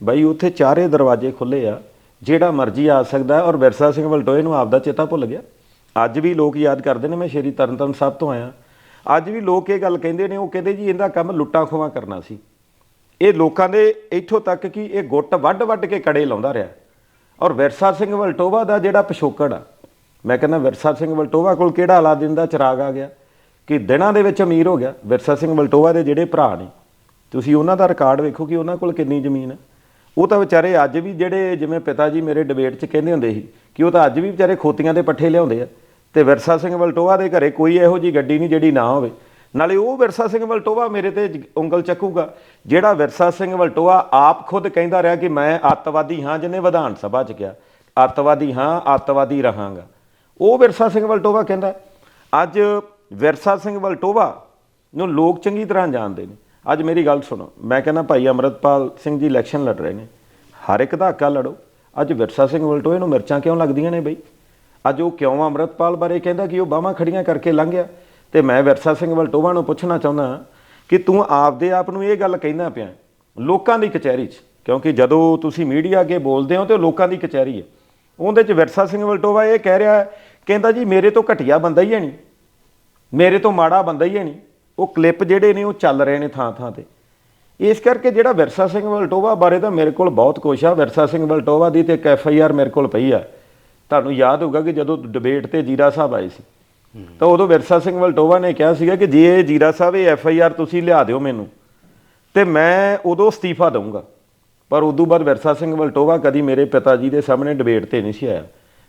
ਬਾਈ ਉੱਥੇ ਚਾਰੇ ਦਰਵਾਜ਼ੇ ਖੁੱਲੇ ਆ ਜਿਹੜਾ ਮਰਜ਼ੀ ਆ ਸਕਦਾ ਔਰ ਵਿਰਸਾ ਸਿੰਘ ਵਲਟੋਏ ਨੂੰ ਆਪਦਾ ਚੇਤਾ ਭੁੱਲ ਗਿਆ। ਅੱਜ ਵੀ ਲੋਕ ਯਾਦ ਕਰਦੇ ਨੇ, ਮੈਂ ਸ਼੍ਰੀ ਤਰਨਤਾਰਨ ਸਾਹਿਬ ਤੋਂ ਆਇਆ। ਅੱਜ ਵੀ ਲੋਕ ਇਹ ਗੱਲ ਕਹਿੰਦੇ ਨੇ, ਉਹ ਕਹਿੰਦੇ ਜੀ ਇਹਦਾ ਕੰਮ ਲੁੱਟਾਂ ਖੋਹਾਂ ਕਰਨਾ ਸੀ। ਇਹ ਲੋਕਾਂ ਦੇ ਇੱਥੋਂ ਤੱਕ ਕਿ ਇਹ ਗੁੱਟ ਵੱਢ ਵੱਢ ਕੇ ਕੜੇ ਲਾਉਂਦਾ ਰਿਹਾ। ਔਰ ਵਿਰਸਾ ਸਿੰਘ ਵਲਟੋਵਾ ਦਾ ਜਿਹੜਾ ਪਿਛੋਕੜ ਆ, ਮੈਂ ਕਹਿੰਦਾ ਵਿਰਸਾ ਸਿੰਘ ਵਲਟੋਵਾ ਕੋਲ ਕਿਹੜਾ ਅਲਾਦੀਨ ਦਾ ਚਿਰਾਗ ਆ ਗਿਆ? ਕਿ ਦਿਨਾਂ ਦੇ ਵਿੱਚ ਅਮੀਰ ਹੋ ਗਿਆ। ਵਿਰਸਾ ਸਿੰਘ ਵਲਟੋਵਾ ਦੇ ਜਿਹੜੇ ਭਰਾ ਨੇ, ਤੁਸੀਂ ਉਹਨਾਂ ਦਾ ਰਿਕਾਰਡ ਵੇਖੋ ਕਿ ਉਹਨਾਂ ਕੋਲ ਕਿੰਨੀ ਜ਼ਮੀਨ ਹੈ ਉਹ ਤਾਂ ਵਿਚਾਰੇ ਅੱਜ ਵੀ ਜਿਹੜੇ ਜਿਵੇਂ ਪਿਤਾ ਜੀ ਮੇਰੇ ਡਿਬੇਟ 'ਚ ਕਹਿੰਦੇ ਹੁੰਦੇ ਸੀ ਕਿ ਉਹ ਤਾਂ ਅੱਜ ਵੀ ਵਿਚਾਰੇ ਖੋਤੀਆਂ ਦੇ ਪੱਠੇ ਲਿਆਉਂਦੇ ਆ ਤੇ ਵਿਰਸਾ ਸਿੰਘ ਵਲਟੋਆ ਦੇ ਘਰੇ ਕੋਈ ਇਹੋ ਜੀ ਗੱਡੀ ਨਹੀਂ ਜਿਹੜੀ ਨਾ ਹੋਵੇ। ਨਾਲੇ ਉਹ ਵਿਰਸਾ ਸਿੰਘ ਵਲਟੋਆ ਮੇਰੇ ਤੇ ਉਂਗਲ ਚੱਕੂਗਾ। ਜਿਹੜਾ ਵਿਰਸਾ ਸਿੰਘ ਵਲਟੋਆ ਆਪ ਖੁਦ ਕਹਿੰਦਾ ਰਿਹਾ ਕਿ ਮੈਂ ਅੱਤਵਾਦੀ ਹਾਂ ਜਿਹਨੇ ਵਿਧਾਨ ਸਭਾ 'ਚ ਕਿਹਾ। ਅੱਤਵਾਦੀ ਹਾਂ, ਅੱਤਵਾਦੀ ਰਹਾਂਗਾ। ਉਹ ਵਿਰਸਾ ਸਿੰਘ ਵਲਟੋਵਾ ਕਹਿੰਦਾ, ਅੱਜ ਵਿਰਸਾ ਸਿੰਘ ਵਲਟੋਵਾ ਨੂੰ ਲੋਕ ਚੰਗੀ ਤਰ੍ਹਾਂ ਜਾਣਦੇ ਨੇ। ਅੱਜ ਮੇਰੀ ਗੱਲ ਸੁਣੋ। ਮੈਂ ਕਹਿੰਦਾ, ਭਾਈ ਅਮਰਤਪਾਲ ਸਿੰਘ ਜੀ ਇਲੈਕਸ਼ਨ ਲੜ ਰਹੇ ਨੇ। ਹਰ ਇੱਕ ਦਾ ਹੱਕਾ ਲੜੋ। ਅੱਜ ਵਿਰਸਾ ਸਿੰਘ ਵਲਟੋਏ ਨੂੰ ਮਿਰਚਾਂ ਕਿਉਂ ਲੱਗਦੀਆਂ ਨੇ ਬਈ? ਅੱਜ ਉਹ ਕਿਉਂ ਅਮਰਤਪਾਲ ਬਾਰੇ ਕਹਿੰਦਾ ਕਿ ਉਹ ਬਾਹਾਂ ਖੜੀਆਂ ਕਰਕੇ ਲੰਘ ਗਿਆ। ਤੇ ਮੈਂ ਵਿਰਸਾ ਸਿੰਘ ਵਲਟੋਵਾ ਨੂੰ ਪੁੱਛਣਾ ਚਾਹੁੰਦਾ ਕਿ ਤੂੰ ਆਪਦੇ ਆਪ ਨੂੰ ਇਹ ਗੱਲ ਕਹਿੰਦਾ ਪਿਆ ਲੋਕਾਂ ਦੀ ਕਚਹਿਰੀ 'ਚ? ਕਿਉਂਕਿ ਜਦੋਂ ਤੁਸੀਂ ਮੀਡੀਆ ਅੱਗੇ ਬੋਲਦੇ ਹੋ ਤੇ ਉਹ ਲੋਕਾਂ ਦੀ ਕਚਹਿਰੀ ਹੈ। ਉਹਦੇ 'ਚ ਵਿਰਸਾ ਸਿੰਘ ਵਲਟੋਵਾ ਇਹ ਕਹਿ ਰਿਹਾ ਕਹਿੰਦਾ ਜੀ, ਮੇਰੇ ਤੋਂ ਘਟੀਆ ਬੰਦਾ ਹੀ ਹੈ ਨਹੀਂ। ਮੇਰੇ ਤੋਂ ਮਾੜਾ ਬੰਦਾ ਹੀ ਹੈ ਨਹੀਂ। ਉਹ ਕਲਿੱਪ ਜਿਹੜੇ ਨੇ ਉਹ ਚੱਲ ਰਹੇ ਨੇ ਥਾਂ ਥਾਂ ਤੇ। ਇਸ ਕਰਕੇ ਜਿਹੜਾ ਵਿਰਸਾ ਸਿੰਘ ਵਲਟੋਵਾ ਬਾਰੇ ਤਾਂ ਮੇਰੇ ਕੋਲ ਬਹੁਤ ਕੁਛ ਆ। ਵਿਰਸਾ ਸਿੰਘ ਵਲਟੋਵਾ ਦੀ ਤੇ ਇੱਕ ਐਫ ਆਈ ਆਰ ਮੇਰੇ ਕੋਲ ਪਈ ਆ। ਤੁਹਾਨੂੰ ਯਾਦ ਹੋਊਗਾ ਕਿ ਜਦੋਂ ਡਿਬੇਟ ਤੇ ਜੀਰਾ ਸਾਹਿਬ ਆਏ ਸੀ, ਤਾਂ ਉਦੋਂ ਵਿਰਸਾ ਸਿੰਘ ਵਲਟੋਵਾ ਨੇ ਕਿਹਾ ਸੀਗਾ ਕਿ ਜੇ ਇਹ ਜੀਰਾ ਸਾਹਿਬ, ਇਹ ਐਫ ਆਈ ਆਰ ਤੁਸੀਂ ਲਿਆ ਦਿਓ ਮੈਨੂੰ, ਤੇ ਮੈਂ ਉਦੋਂ ਅਸਤੀਫਾ ਦਊਂਗਾ। ਪਰ ਉਦੋਂ ਬਾਅਦ ਵਿਰਸਾ ਸਿੰਘ ਵਲਟੋਵਾ ਕਦੀ ਮੇਰੇ ਪਿਤਾ ਜੀ ਦੇ ਸਾਹਮਣੇ ਡਿਬੇਟ ਤੇ ਨਹੀਂ ਸੀ ਆਇਆ।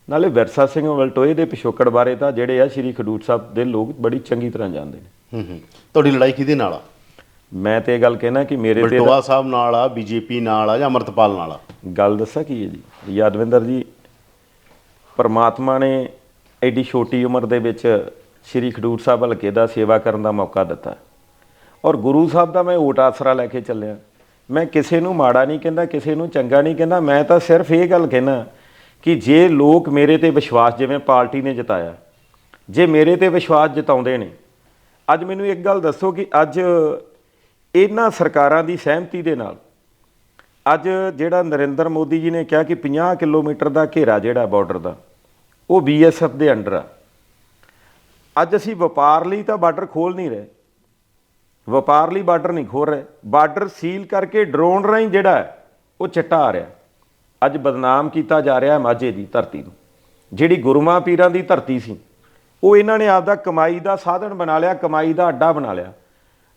ਨਾਲੇ ਵਿਰਸਾ ਸਿੰਘ ਵਲਟੋਏ ਦੇ ਪਿਛੋਕੜ ਬਾਰੇ ਤਾਂ ਜਿਹੜੇ ਆ ਸ਼੍ਰੀ ਖਡੂਰ ਸਾਹਿਬ ਦੇ ਲੋਕ ਬੜੀ ਚੰਗੀ ਤਰ੍ਹਾਂ ਜਾਣਦੇ ਨੇ। ਹੂੰ ਹੂੰ। ਤੁਹਾਡੀ ਲੜਾਈ ਕਿਹਦੇ ਨਾਲ ਆ? ਮੈਂ ਤੇ ਇਹ ਗੱਲ ਕਹਿਣਾ ਕਿ ਮੇਰੇ ਤੇ ਬਲਟੋਆ ਸਾਹਿਬ ਨਾਲ ਆ ਬੀਜੇਪੀ ਨਾਲ ਆ ਜਾਂ ਅਮਰਤਪਾਲ ਨਾਲ ਆ? ਗੱਲ ਦੱਸਾਂ ਕੀ ਹੈ ਜੀ? ਯਾਦਵਿੰਦਰ ਜੀ ਪਰਮਾਤਮਾ ਨੇ ਐਡੀ ਛੋਟੀ ਉਮਰ ਦੇ ਵਿੱਚ ਸ੍ਰੀ ਖਡੂਰ ਸਾਹਿਬ ਹਲਕੇ ਦਾ ਸੇਵਾ ਕਰਨ ਦਾ ਮੌਕਾ ਦਿੱਤਾ। ਔਰ ਗੁਰੂ ਸਾਹਿਬ ਦਾ ਮੈਂ ਓਟ ਆਸਰਾ ਲੈ ਕੇ ਚੱਲਿਆ। ਮੈਂ ਕਿਸੇ ਨੂੰ ਮਾੜਾ ਨਹੀਂ ਕਹਿੰਦਾ ਕਿਸੇ ਨੂੰ ਚੰਗਾ ਨਹੀਂ ਕਹਿੰਦਾ ਮੈਂ ਤਾਂ ਸਿਰਫ ਇਹ ਗੱਲ ਕਹਿਣਾ ਕਿ ਜੇ ਲੋਕ ਮੇਰੇ ਤੇ ਵਿਸ਼ਵਾਸ ਜਿਵੇਂ ਪਾਰਟੀ ਨੇ ਜਤਾਇਆ, ਜੇ ਮੇਰੇ ਤੇ ਵਿਸ਼ਵਾਸ ਜਤਾਉਂਦੇ ਨੇ, ਅੱਜ ਮੈਨੂੰ ਇੱਕ ਗੱਲ ਦੱਸੋ ਕਿ ਅੱਜ ਇਹਨਾਂ ਸਰਕਾਰਾਂ ਦੀ ਸਹਿਮਤੀ ਦੇ ਨਾਲ ਅੱਜ ਜਿਹੜਾ ਨਰਿੰਦਰ ਮੋਦੀ ਜੀ ਨੇ ਕਿਹਾ ਕਿ 50 ਕਿਲੋਮੀਟਰ ਦਾ ਘੇਰਾ ਜਿਹੜਾ ਬਾਰਡਰ ਦਾ, ਉਹ ਬੀਐਸਐਫ ਦੇ ਅੰਡਰ ਆ। ਅੱਜ ਅਸੀਂ ਵਪਾਰ ਲਈ ਤਾਂ ਬਾਰਡਰ ਖੋਲ ਨਹੀਂ ਰਹੇ। ਵਪਾਰ ਲਈ ਬਾਰਡਰ ਨਹੀਂ ਖੋਲ ਰਹੇ। ਬਾਰਡਰ ਸੀਲ ਕਰਕੇ ਡਰੋਨ ਰਾਹੀਂ ਜਿਹੜਾ ਉਹ ਚਿੱਟਾ ਆ ਰਿਹਾ। ਅੱਜ ਬਦਨਾਮ ਕੀਤਾ ਜਾ ਰਿਹਾ ਹੈ ਮਾਝੇ ਦੀ ਧਰਤੀ ਨੂੰ। ਜਿਹੜੀ ਗੁਰੂਆਂ ਪੀਰਾਂ ਦੀ ਧਰਤੀ ਸੀ, ਉਹ ਇਹਨਾਂ ਨੇ ਆਪਦਾ ਕਮਾਈ ਦਾ ਸਾਧਨ ਬਣਾ ਲਿਆ, ਕਮਾਈ ਦਾ ਅੱਡਾ ਬਣਾ ਲਿਆ।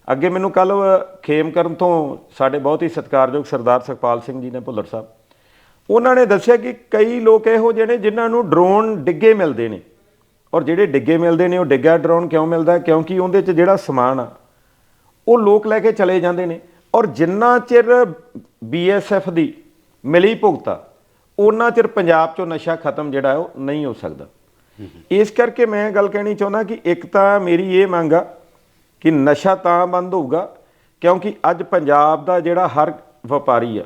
ਅੱਗੇ ਮੈਨੂੰ ਕੱਲ ਖੇਮਕਰਨ ਤੋਂ ਸਾਡੇ ਬਹੁਤ ਹੀ ਸਤਿਕਾਰਯੋਗ ਸਰਦਾਰ ਸੁਖਪਾਲ ਸਿੰਘ ਜੀ ਨੇ ਭੁੱਲਰ ਸਾਹਿਬ, ਉਹਨਾਂ ਨੇ ਦੱਸਿਆ ਕਿ ਕਈ ਲੋਕ ਇਹੋ ਜਿਹੇ ਨੇ ਜਿਨ੍ਹਾਂ ਨੂੰ ਡਰੋਨ ਡਿੱਗੇ ਮਿਲਦੇ ਨੇ। ਔਰ ਜਿਹੜੇ ਡਿੱਗੇ ਮਿਲਦੇ ਨੇ, ਉਹ ਡਿੱਗਾ ਡਰੋਨ ਕਿਉਂ ਮਿਲਦਾ ਕਿਉਂਕਿ ਉਹਦੇ 'ਚ ਜਿਹੜਾ ਸਮਾਨ ਆ, ਉਹ ਲੋਕ ਲੈ ਕੇ ਚਲੇ ਜਾਂਦੇ ਨੇ। ਔਰ ਜਿੰਨਾ ਚਿਰ ਬੀਐਸਐਫ ਦੀ ਮਿਲੀ ਭੁਗਤਾ ਉਹਨਾਂ ਚਿਰ ਪੰਜਾਬ 'ਚੋਂ ਨਸ਼ਾ ਖਤਮ ਜਿਹੜਾ ਉਹ ਨਹੀਂ ਹੋ ਸਕਦਾ। ਇਸ ਕਰਕੇ ਮੈਂ ਗੱਲ ਕਹਿਣੀ ਚਾਹੁੰਦਾ ਕਿ ਇੱਕ ਤਾਂ ਮੇਰੀ ਇਹ ਮੰਗ ਆ ਕਿ ਨਸ਼ਾ ਤਾਂ ਬੰਦ ਹੋਊਗਾ ਕਿਉਂਕਿ ਅੱਜ ਪੰਜਾਬ ਦਾ ਜਿਹੜਾ ਹਰ ਵਪਾਰੀ ਆ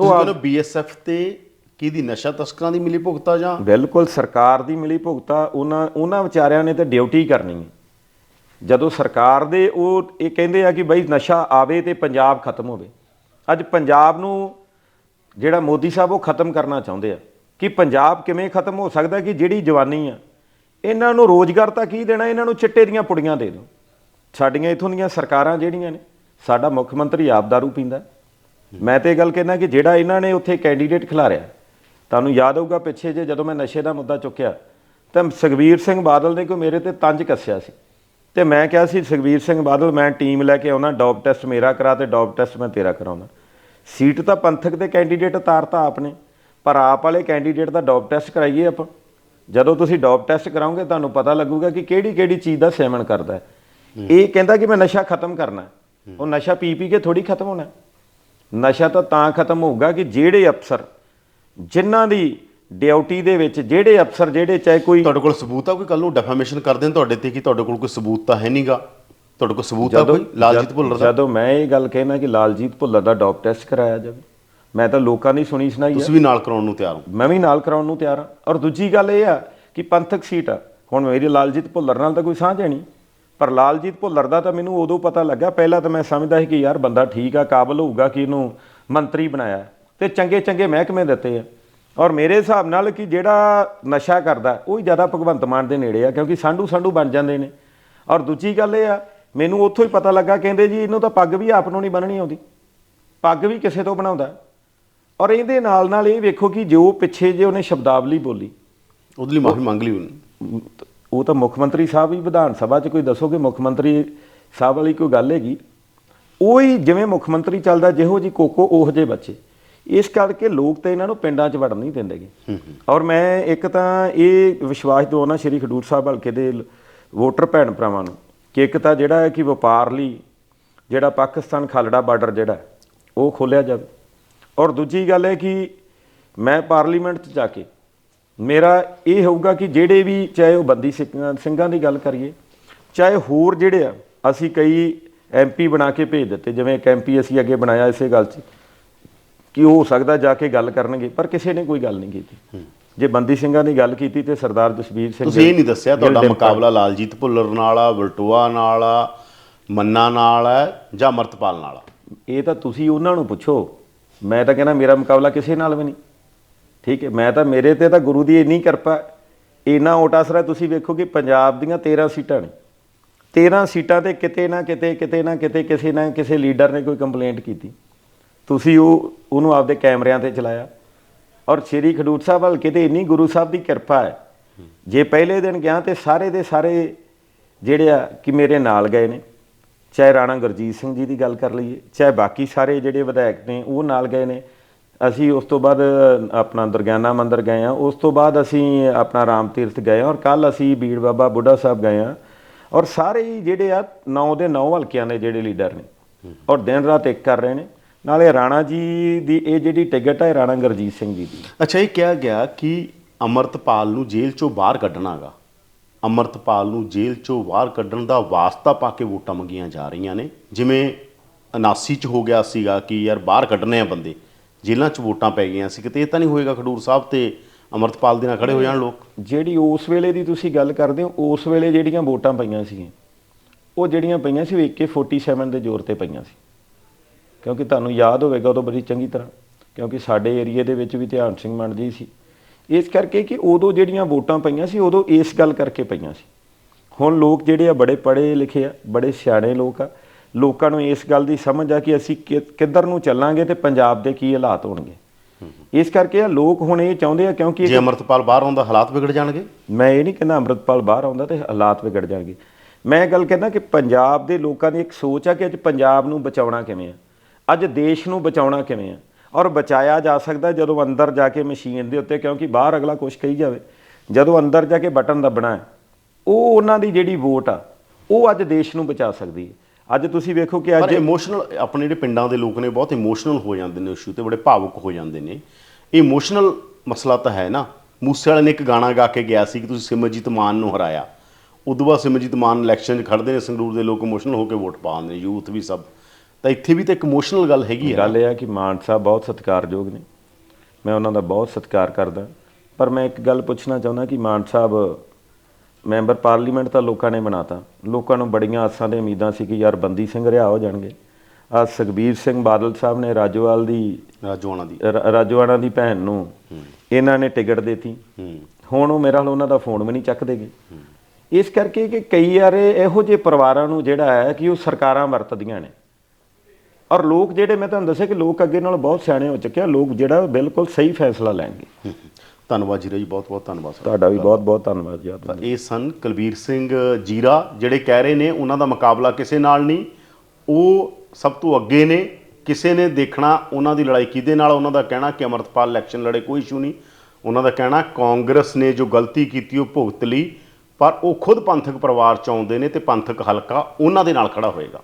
ਉਹ ਕਹਿੰਦੇ ਬੀਐਸਐਫ ਤੇ ਕਿਹਦੀ ਨਸ਼ਾ ਤਸਕਰਾਂ ਦੀ ਮਿਲੀ ਭੁਗਤਾ ਜਾਂ? ਬਿਲਕੁਲ ਸਰਕਾਰ ਦੀ ਮਿਲੀ ਭੁਗਤਾ ਉਹਨਾਂ ਉਹਨਾਂ ਵਿਚਾਰਿਆਂ ਨੇ ਤੇ ਡਿਊਟੀ ਕਰਨੀ ਹੈ। ਜਦੋਂ ਸਰਕਾਰ ਦੇ ਉਹ ਇਹ ਕਹਿੰਦੇ ਆ ਕਿ ਬਈ ਨਸ਼ਾ ਆਵੇ ਤੇ ਪੰਜਾਬ ਖਤਮ ਹੋਵੇ। ਅੱਜ ਪੰਜਾਬ ਨੂੰ ਜਿਹੜਾ ਮੋਦੀ ਸਾਹਿਬ ਉਹ ਖਤਮ ਕਰਨਾ ਚਾਹੁੰਦੇ ਆ। ਕਿ ਪੰਜਾਬ ਕਿਵੇਂ ਖਤਮ ਹੋ ਸਕਦਾ ਕਿ ਜਿਹੜੀ ਜਵਾਨੀ ਆ, ਇਹਨਾਂ ਨੂੰ ਰੋਜ਼ਗਾਰ ਤਾਂ ਕੀ ਦੇਣਾ, ਇਹਨਾਂ ਨੂੰ ਚਿੱਟੇ ਦੀਆਂ ਪੁੜੀਆਂ ਦੇ ਦਿਓ। ਸਾਡੀਆਂ ਇਥੋਂ ਦੀਆਂ ਸਰਕਾਰਾਂ ਜਿਹੜੀਆਂ ਨੇ, ਸਾਡਾ ਮੁੱਖ ਮੰਤਰੀ ਆਪ ਦਾਰੂ ਪੀਂਦਾ ਮੈਂ ਤੇ ਇਹ ਗੱਲ ਕਹਿਣਾ ਕਿ ਜਿਹੜਾ ਇਹਨਾਂ ਨੇ ਉੱਥੇ ਕੈਂਡੀਡੇਟ ਖਿਲਾਰਿਆ, ਤੁਹਾਨੂੰ ਯਾਦ ਹੋਊਗਾ ਪਿੱਛੇ ਜੇ ਜਦੋਂ ਮੈਂ ਨਸ਼ੇ ਦਾ ਮੁੱਦਾ ਚੁੱਕਿਆ, ਤਾਂ ਸੁਖਬੀਰ ਸਿੰਘ ਬਾਦਲ ਨੇ ਕੋਈ ਮੇਰੇ ਤੇ ਤੰਜ ਕੱਸਿਆ ਸੀ। ਤੇ ਮੈਂ ਕਿਹਾ ਸੀ, ਸੁਖਬੀਰ ਸਿੰਘ ਬਾਦਲ, ਮੈਂ ਟੀਮ ਲੈ ਕੇ ਆਉਣਾ, ਡੌਪ ਟੈਸਟ ਮੇਰਾ ਕਰਾ ਤੇ ਡੌਪ ਟੈਸਟ ਮੈਂ ਤੇਰਾ ਕਰਾਉਣਾ ਸੀਟ ਤਾਂ ਪੰਥਕ ਦੇ ਕੈਂਡੀਡੇਟ ਉਤਾਰਤਾ ਆਪਨੇ ਪਰ ਆਪ ਵਾਲੇ ਕੈਂਡੀਡੇਟ ਦਾ ਡੌਪ ਟੈਸਟ ਕਰਾਈਏ ਆਪਾਂ। ਜਦੋਂ ਤੁਸੀਂ ਡੌਪ ਟੈਸਟ ਕਰਾਓਗੇ ਤੁਹਾਨੂੰ ਪਤਾ ਲੱਗੂਗਾ ਕਿ ਕਿਹੜੀ ਕਿਹੜੀ ਚੀਜ਼ ਦਾ ਸੇਵਨ ਕਰਦਾ ਹੈ। ਇਹ ਕਹਿੰਦਾ ਕਿ ਮੈਂ ਨਸ਼ਾ ਖਤਮ ਕਰਨਾ। ਉਹ ਨਸ਼ਾ ਪੀ ਪੀ ਕੇ ਥੋੜੀ ਖਤਮ ਹੋਣਾ। ਨਸ਼ਾ ਤਾਂ ਤਾਂ ਖਤਮ ਹੋਊਗਾ ਕਿ ਜਿਹੜੇ ਅਫਸਰ ਜਿਨ੍ਹਾਂ ਦੀ ਡਿਊਟੀ ਦੇ ਵਿੱਚ ਜਿਹੜੇ ਅਫਸਰ ਜਿਹੜੇ ਚਾਹੇ ਕੋਈ ਤੁਹਾਡੇ ਕੋਲ ਸਬੂਤ ਆ ਕੋਈ ਕੱਲ ਨੂੰ ਡੈਫਾਮੇਸ਼ਨ ਕਰਦੇ ਨੇ ਤੁਹਾਡੇ ਤੇ ਕਿ ਤੁਹਾਡੇ ਕੋਲ ਕੋਈ ਸਬੂਤ ਤਾਂ ਹੈ ਨਹੀਂਗਾ ਤੁਹਾਡੇ ਕੋਲ ਸਬੂਤ ਆ ਕੋਈ? ਲਾਲਜੀਤ ਭੁੱਲਰ ਦਾ? ਜਦੋਂ ਮੈਂ ਇਹ ਗੱਲ ਕਹਿਣਾ ਕਿ ਲਾਲਜੀਤ ਭੁੱਲਰ ਦਾ ਡੌਪ ਟੈਸਟ ਕਰਾਇਆ ਜਾਵੇ ਮੈਂ ਤਾਂ ਲੋਕਾਂ ਦੀ ਸੁਣੀ ਸੁਣਾਈ ਤੁਸੀਂ ਵੀ ਨਾਲ ਕਰਾਉਣ ਨੂੰ ਤਿਆਰ ਹੋ। ਮੈਂ ਵੀ ਨਾਲ ਕਰਾਉਣ ਨੂੰ ਤਿਆਰ ਹਾਂ ਔਰ ਦੂਜੀ ਗੱਲ ਇਹ ਆ ਕਿ ਪੰਥਕ ਸੀਟ ਆ। ਹੁਣ ਮੇਰੀ ਲਾਲਜੀਤ ਭੁੱਲਰ ਨਾਲ ਤਾਂ ਕੋਈ ਸਾਂਝ ਹੈ ਨਹੀਂ। ਪਰ ਲਾਲਜੀਤ ਭੁੱਲਰ ਦਾ ਤਾਂ ਮੈਨੂੰ ਉਦੋਂ ਪਤਾ ਲੱਗਾ ਪਹਿਲਾਂ ਤਾਂ ਮੈਂ ਸਮਝਦਾ ਸੀ ਕਿ ਯਾਰ ਬੰਦਾ ਠੀਕ ਆ ਕਾਬਲ ਹੋਊਗਾ ਕਿ ਇਹਨੂੰ ਮੰਤਰੀ ਬਣਾਇਆ। ਤੇ ਚੰਗੇ ਚੰਗੇ ਮਹਿਕਮੇ ਦਿੱਤੇ ਆ। ਔਰ ਮੇਰੇ ਹਿਸਾਬ ਨਾਲ ਕਿ ਜਿਹੜਾ ਨਸ਼ਾ ਕਰਦਾ ਉਹ ਹੀ ਜ਼ਿਆਦਾ ਭਗਵੰਤ ਮਾਨ ਦੇ ਨੇੜੇ ਆ ਕਿਉਂਕਿ ਸਾਂਢੂ ਸਾਂਢੂ ਬਣ ਜਾਂਦੇ ਨੇ। ਔਰ ਦੂਜੀ ਗੱਲ ਇਹ ਆ ਮੈਨੂੰ ਉੱਥੋਂ ਹੀ ਪਤਾ ਲੱਗਾ ਕਹਿੰਦੇ ਜੀ ਇਹਨੂੰ ਤਾਂ ਪੱਗ ਵੀ ਆਪ ਨੂੰ ਨਹੀਂ ਬੰਨਣੀ ਆਉਂਦੀ। ਪੱਗ ਵੀ ਕਿਸੇ ਤੋਂ ਬਣਾਉਂਦਾ। ਔਰ ਇਹਦੇ ਨਾਲ ਨਾਲ ਇਹ ਵੇਖੋ ਕਿ ਜੋ ਪਿੱਛੇ ਜੇ ਉਹਨੇ ਸ਼ਬਦਾਵਲੀ ਬੋਲੀ ਉਹਦੇ ਲਈ ਮਾਫੀ ਮੰਗ ਲਈ ਉਹਨੇ। ਉਹ ਤਾਂ ਮੁੱਖ ਮੰਤਰੀ ਸਾਹਿਬ ਵੀ ਵਿਧਾਨ ਸਭਾ 'ਚ ਕੋਈ ਦੱਸੋ ਕਿ ਮੁੱਖ ਮੰਤਰੀ ਸਾਹਿਬ ਵਾਲੀ ਕੋਈ ਗੱਲ ਹੈਗੀ। ਉਹ ਹੀ ਜਿਵੇਂ ਮੁੱਖ ਮੰਤਰੀ ਚੱਲਦਾ ਜਿਹੋ ਜੀ ਕੋਕੋ ਉਹੋ ਜਿਹੇ ਬੱਚੇ। ਇਸ ਕਰਕੇ ਲੋਕ ਤਾਂ ਇਹਨਾਂ ਨੂੰ ਪਿੰਡਾਂ 'ਚ ਵੜਨ ਨਹੀਂ ਦਿੰਦੇਗੇ ਔਰ ਮੈਂ ਇੱਕ ਤਾਂ ਇਹ ਵਿਸ਼ਵਾਸ ਦਵਾਉਣਾ ਸ਼੍ਰੀ ਖਡੂਰ ਸਾਹਿਬ ਹਲਕੇ ਦੇ ਵੋਟਰ ਭੈਣ ਭਰਾਵਾਂ ਨੂੰ। ਕਿ ਇੱਕ ਤਾਂ ਜਿਹੜਾ ਹੈ ਕਿ ਵਪਾਰ ਲਈ ਜਿਹੜਾ ਪਾਕਿਸਤਾਨ ਖਾਲੜਾ ਬਾਰਡਰ ਜਿਹੜਾ ਉਹ ਖੋਲਿਆ ਜਾਵੇ। ਔਰ ਦੂਜੀ ਗੱਲ ਹੈ ਕਿ ਮੈਂ ਪਾਰਲੀਮੈਂਟ 'ਚ ਜਾ ਕੇ ਮੇਰਾ ਇਹ ਹੋਊਗਾ ਕਿ ਜਿਹੜੇ ਵੀ ਚਾਹੇ ਉਹ ਬੰਦੀ ਸਿੰਘਾਂ ਸਿੰਘਾਂ ਦੀ ਗੱਲ ਕਰੀਏ, ਚਾਹੇ ਹੋਰ ਜਿਹੜੇ ਆ, ਅਸੀਂ ਕਈ ਐਮਪੀ ਬਣਾ ਕੇ ਭੇਜ ਦਿੱਤੇ, ਜਿਵੇਂ ਇੱਕ ਐਮਪੀ ਅਸੀਂ ਅੱਗੇ ਬਣਾਇਆ ਇਸੇ ਗੱਲ 'ਚ ਕਿ ਉਹ ਹੋ ਸਕਦਾ ਜਾ ਕੇ ਗੱਲ ਕਰਨਗੇ, ਪਰ ਕਿਸੇ ਨੇ ਕੋਈ ਗੱਲ ਨਹੀਂ ਕੀਤੀ। ਜੇ ਬੰਦੀ ਸਿੰਘਾਂ ਦੀ ਗੱਲ ਕੀਤੀ ਤੇ ਸਰਦਾਰ ਜਸਵੀਰ ਸਿੰਘ ਤੁਸੀਂ ਇਹ ਨਹੀਂ ਦੱਸਿਆ ਤੁਹਾਡਾ ਮੁਕਾਬਲਾ ਲਾਲਜੀਤ ਭੁੱਲਰ ਨਾਲ ਆ ਵਲਟੋਆ ਨਾਲ ਆ ਮੰਨਾ ਨਾਲ ਹੈ ਜਾਂ ਅਮਰਤਪਾਲ ਨਾਲ ਆ? ਇਹ ਤਾਂ ਤੁਸੀਂ ਉਹਨਾਂ ਨੂੰ ਪੁੱਛੋ। ਮੈਂ ਤਾਂ ਕਹਿੰਦਾ ਮੇਰਾ ਮੁਕਾਬਲਾ ਕਿਸੇ ਨਾਲ ਵੀ ਨਹੀਂ। ਠੀਕ ਹੈ ਮੈਂ ਤਾਂ ਮੇਰੇ ਤੇ ਤਾਂ ਗੁਰੂ ਦੀ ਇੰਨੀ ਕਿਰਪਾ ਇੰਨਾ ਓਟਾਸਰਾ ਤੁਸੀਂ ਵੇਖੋ ਕਿ ਪੰਜਾਬ ਦੀਆਂ 13 ਸੀਟਾਂ ਨੇ। 13 ਸੀਟਾਂ ਤੇ ਕਿਤੇ ਨਾ ਕਿਤੇ ਕਿਤੇ ਨਾ ਕਿਤੇ ਕਿਸੇ ਨਾ ਕਿਸੇ ਲੀਡਰ ਨੇ ਕੋਈ ਕੰਪਲੇਂਟ ਕੀਤੀ। ਤੁਸੀਂ ਉਹ ਉਹਨੂੰ ਆਪਦੇ ਕੈਮਰਿਆਂ ਤੇ ਚਲਾਇਆ। ਔਰ ਸ਼੍ਰੀ ਖਡੂਰ ਸਾਹਿਬ ਹਲਕੇ ਤੇ ਇੰਨੀ ਗੁਰੂ ਸਾਹਿਬ ਦੀ ਕਿਰਪਾ ਹੈ। ਜੇ ਪਹਿਲੇ ਦਿਨ ਗਿਆ ਤੇ ਸਾਰੇ ਦੇ ਸਾਰੇ ਜਿਹੜੇ ਆ ਕਿ ਮੇਰੇ ਨਾਲ ਗਏ ਨੇ, ਚਾਹੇ ਰਾਣਾ ਗੁਰਜੀਤ ਸਿੰਘ ਜੀ ਦੀ ਗੱਲ ਕਰ ਲਈਏ, ਚਾਹੇ ਬਾਕੀ ਸਾਰੇ ਜਿਹੜੇ ਵਿਧਾਇਕ ਨੇ ਉਹ ਨਾਲ ਗਏ ਨੇ। ਅਸੀਂ ਉਸ ਤੋਂ ਬਾਅਦ ਆਪਣਾ ਦਰਗਿਆਨਾ ਮੰਦਰ ਗਏ ਆ ਉਸ ਤੋਂ ਬਾਅਦ ਅਸੀਂ ਆਪਣਾ ਰਾਮ ਤੀਰਥ ਗਏ ਹਾਂ ਔਰ ਕੱਲ ਅਸੀਂ ਬੀੜ ਬਾਬਾ ਬੁੱਢਾ ਸਾਹਿਬ ਗਏ ਆ ਔਰ ਸਾਰੇ ਹੀ ਜਿਹੜੇ ਆ, ਨੌ ਦੇ ਨੌ ਹਲਕਿਆਂ ਦੇ ਜਿਹੜੇ ਲੀਡਰ ਨੇ ਔਰ ਦਿਨ ਰਾਤ ਇੱਕ ਕਰ ਰਹੇ ਨੇ। ਨਾਲੇ ਰਾਣਾ ਜੀ ਦੀ ਇਹ ਜਿਹੜੀ ਟਿਕਟ ਹੈ ਰਾਣਾ ਗੁਰਜੀਤ ਸਿੰਘ ਜੀ ਦੀ। ਅੱਛਾ ਇਹ ਕਿਹਾ ਗਿਆ ਕਿ ਅਮਰਤਪਾਲ ਨੂੰ ਜੇਲ੍ਹ ਚੋਂ ਬਾਹਰ ਕੱਢਣਾਗਾ ਅਮਰਤਪਾਲ ਨੂੰ ਜੇਲ੍ਹ ਚੋਂ ਬਾਹਰ ਕੱਢਣ ਦਾ ਵਾਸਤਾ ਪਾ ਕੇ ਵੋਟਾਂ ਮੰਗੀਆਂ ਜਾ ਰਹੀਆਂ ਨੇ। ਜਿਵੇਂ 79 ਚ ਹੋ ਗਿਆ ਸੀਗਾ ਕਿ ਯਾਰ ਬਾਹਰ ਕੱਢਣੇ ਆ ਬੰਦੇ ਜੇਲ੍ਹਾਂ 'ਚ ਵੋਟਾਂ ਪੈ ਗਈਆਂ ਸੀ ਕਿਤੇ ਇਹ ਤਾਂ ਨਹੀਂ ਹੋਏਗਾ ਖਡੂਰ ਸਾਹਿਬ ਤੇ ਅਮਰਤਪਾਲ ਦੇ ਨਾਲ ਖੜੇ ਹੋ ਜਾਣ ਲੋਕ? ਜਿਹੜੀ ਉਸ ਵੇਲੇ ਦੀ ਤੁਸੀਂ ਗੱਲ ਕਰਦੇ ਹੋ ਉਸ ਵੇਲੇ ਜਿਹੜੀਆਂ ਵੋਟਾਂ ਪਈਆਂ ਸੀਗੀਆਂ ਉਹ ਜਿਹੜੀਆਂ ਪਈਆਂ ਸੀ ਉਹ AK47 ਦੇ ਜ਼ੋਰ ਤੇ ਪਈਆਂ ਸੀ। ਕਿਉਂਕਿ ਤੁਹਾਨੂੰ ਯਾਦ ਹੋਵੇਗਾ ਉਦੋਂ ਬੜੀ ਚੰਗੀ ਤਰ੍ਹਾਂ ਕਿਉਂਕਿ ਸਾਡੇ ਏਰੀਏ ਦੇ ਵਿੱਚ ਵੀ ਧਿਆਨ ਸਿੰਘ ਮੰਡ ਜੀ ਸੀ। ਇਸ ਕਰਕੇ ਕਿ ਉਦੋਂ ਜਿਹੜੀਆਂ ਵੋਟਾਂ ਪਈਆਂ ਸੀ ਉਦੋਂ ਇਸ ਗੱਲ ਕਰਕੇ ਪਈਆਂ ਸੀ। ਹੁਣ ਲੋਕ ਜਿਹੜੇ ਆ ਬੜੇ ਪੜ੍ਹੇ ਲਿਖੇ ਆ ਬੜੇ ਸਿਆਣੇ ਲੋਕ ਆ ਲੋਕਾਂ ਨੂੰ ਇਸ ਗੱਲ ਦੀ ਸਮਝ ਆ ਕਿ ਅਸੀਂ ਕਿੱਧਰ ਨੂੰ ਚੱਲਾਂਗੇ ਤੇ ਪੰਜਾਬ ਦੇ ਕੀ ਹਾਲਾਤ ਹੋਣਗੇ। ਇਸ ਕਰਕੇ ਆ ਲੋਕ ਹੁਣ ਇਹ ਚਾਹੁੰਦੇ ਆ ਕਿਉਂਕਿ ਜੇ ਅਮਰਤਪਾਲ ਬਾਹਰ ਆਉਂਦਾ ਹਾਲਾਤ ਵਿਗੜ ਜਾਣਗੇ? ਮੈਂ ਇਹ ਨਹੀਂ ਕਹਿੰਦਾ ਅੰਮ੍ਰਿਤਪਾਲ ਬਾਹਰ ਆਉਂਦਾ ਤੇ ਹਾਲਾਤ ਵਿਗੜ ਜਾਣਗੇ। ਮੈਂ ਗੱਲ ਕਹਿੰਦਾ ਕਿ ਪੰਜਾਬ ਦੇ ਲੋਕਾਂ ਦੀ ਇੱਕ ਸੋਚ ਆ ਕਿ ਅੱਜ ਪੰਜਾਬ ਨੂੰ ਬਚਾਉਣਾ ਕਿਵੇਂ ਆ। ਅੱਜ ਦੇਸ਼ ਨੂੰ ਬਚਾਉਣਾ ਕਿਵੇਂ ਆ? ਔਰ ਬਚਾਇਆ ਜਾ ਸਕਦਾ ਜਦੋਂ ਅੰਦਰ ਜਾ ਕੇ ਮਸ਼ੀਨ ਦੇ ਉੱਤੇ, ਕਿਉਂਕਿ ਬਾਹਰ ਅਗਲਾ ਕੁਝ ਕਹੀ ਜਾਵੇ। ਜਦੋਂ ਅੰਦਰ ਜਾ ਕੇ ਬਟਨ ਦੱਬਣਾ ਹੈ, ਉਹ ਉਹਨਾਂ ਦੀ ਜਿਹੜੀ ਵੋਟ ਆ, ਉਹ ਅੱਜ ਦੇਸ਼ ਨੂੰ ਬਚਾ ਸਕਦੀ ਹੈ। ਅੱਜ ਤੁਸੀਂ ਵੇਖੋ ਕਿ ਅੱਜ ਇਮੋਸ਼ਨਲ ਆਪਣੇ ਜਿਹੜੇ ਪਿੰਡਾਂ ਦੇ ਲੋਕ ਨੇ ਬਹੁਤ ਇਮੋਸ਼ਨਲ ਹੋ ਜਾਂਦੇ ਨੇ ਇਸ਼ੂ ਤੇ ਬੜੇ ਭਾਵੁਕ ਹੋ ਜਾਂਦੇ ਨੇ। ਇਮੋਸ਼ਨਲ ਮਸਲਾ ਤਾਂ ਹੈ ਨਾ। ਮੂਸੇ ਵਾਲੇ ਨੇ ਇੱਕ ਗਾਣਾ ਗਾ ਕੇ ਗਿਆ ਸੀ ਕਿ ਤੁਸੀਂ ਸਿਮਰਜੀਤ ਮਾਨ ਨੂੰ ਹਰਾਇਆ। ਉਦੋਂ ਬਾਅਦ ਸਿਮਰਜੀਤ ਮਾਨ ਇਲੈਕਸ਼ਨ 'ਚ ਖੜਦੇ ਨੇ, ਸੰਗਰੂਰ ਦੇ ਲੋਕ ਇਮੋਸ਼ਨਲ ਹੋ ਕੇ ਵੋਟ ਪਾਉਂਦੇ ਨੇ, ਯੂਥ ਵੀ ਸਭ ਤਾਂ ਇੱਥੇ ਵੀ ਤਾਂ ਇੱਕ ਇਮੋਸ਼ਨਲ ਗੱਲ ਹੈਗੀ ਹੈ ਗੱਲ ਇਹ ਆ ਕਿ ਮਾਨ ਸਾਹਿਬ ਬਹੁਤ ਸਤਿਕਾਰਯੋਗ ਨੇ। ਮੈਂ ਉਹਨਾਂ ਦਾ ਬਹੁਤ ਸਤਿਕਾਰ ਕਰਦਾ। ਪਰ ਮੈਂ ਇੱਕ ਗੱਲ ਪੁੱਛਣਾ ਚਾਹੁੰਦਾ ਕਿ ਮਾਨ ਸਾਹਿਬ ਮੈਂਬਰ ਪਾਰਲੀਮੈਂਟ ਤਾਂ ਲੋਕਾਂ ਨੇ ਬਣਾਤਾ। ਲੋਕਾਂ ਨੂੰ ਬੜੀਆਂ ਆਸਾਂ ਤੇ ਉਮੀਦਾਂ ਸੀ ਕਿ ਯਾਰ ਬੰਦੀ ਸਿੰਘ ਰਿਹਾ ਹੋ ਜਾਣਗੇ। ਆ ਸੁਖਬੀਰ ਸਿੰਘ ਬਾਦਲ ਸਾਹਿਬ ਨੇ ਰਾਜੋਵਾਲ ਦੀ ਰਾਜੋਆਣਾ ਦੀ। ਰਾਜੋਆਣਾ ਦੀ ਭੈਣ ਨੂੰ ਇਹਨਾਂ ਨੇ ਟਿਕਟ ਦਿੱਤੀ। ਹੁਣ ਉਹ ਮੇਰਾ ਹਾਲ ਉਹਨਾਂ ਦਾ ਫੋਨ ਵੀ ਨਹੀਂ ਚੱਕਦੇਗੇ। ਇਸ ਕਰਕੇ ਕਿ ਕਈ ਵਾਰ ਇਹੋ ਜਿਹੇ ਪਰਿਵਾਰਾਂ ਨੂੰ ਜਿਹੜਾ ਹੈ ਕਿ ਉਹ ਸਰਕਾਰਾਂ ਵਰਤਦੀਆਂ ਨੇ। ਔਰ ਲੋਕ ਜਿਹੜੇ ਮੈਂ ਤੁਹਾਨੂੰ ਦੱਸਿਆ ਕਿ ਲੋਕ ਅੱਗੇ ਨਾਲ ਬਹੁਤ ਸਿਆਣੇ ਹੋ ਚੁੱਕੇ ਆ ਲੋਕ ਜਿਹੜਾ ਬਿਲਕੁਲ ਸਹੀ ਫੈਸਲਾ ਲੈਣਗੇ। ਧੰਨਵਾਦ ਜੀਰਾ ਜੀ ਬਹੁਤ ਬਹੁਤ ਧੰਨਵਾਦ ਸਰ। ਤੁਹਾਡਾ ਵੀ ਬਹੁਤ ਬਹੁਤ ਧੰਨਵਾਦ ਯਾਦ ਤਾਂ ਇਹ ਸਨ ਕੁਲਬੀਰ ਸਿੰਘ ਜੀਰਾ ਜਿਹੜੇ ਕਹਿ ਰਹੇ ਨੇ ਉਹਨਾਂ ਦਾ ਮੁਕਾਬਲਾ ਕਿਸੇ ਨਾਲ ਨਹੀਂ ਉਹ ਸਭ ਤੋਂ ਅੱਗੇ ਨੇ ਕਿਸੇ ਨੇ ਦੇਖਣਾ ਉਹਨਾਂ ਦੀ ਲੜਾਈ ਕਿਹਦੇ ਨਾਲ ਉਹਨਾਂ ਦਾ ਕਹਿਣਾ ਕਿ ਅਮਰਤਪਾਲ ਇਲੈਕਸ਼ਨ ਲੜੇ ਕੋਈ ਇਸ਼ੂ ਨਹੀਂ। ਉਹਨਾਂ ਦਾ ਕਹਿਣਾ ਕਾਂਗਰਸ ਨੇ ਜੋ ਗਲਤੀ ਕੀਤੀ ਉਹ ਭੁਗਤ ਲਈ ਪਰ ਉਹ ਖੁਦ ਪੰਥਕ ਪਰਿਵਾਰ ਚ ਆਉਂਦੇ ਨੇ ਤੇ ਪੰਥਕ ਹਲਕਾ ਉਹਨਾਂ ਦੇ ਨਾਲ ਖੜਾ ਹੋਏਗਾ।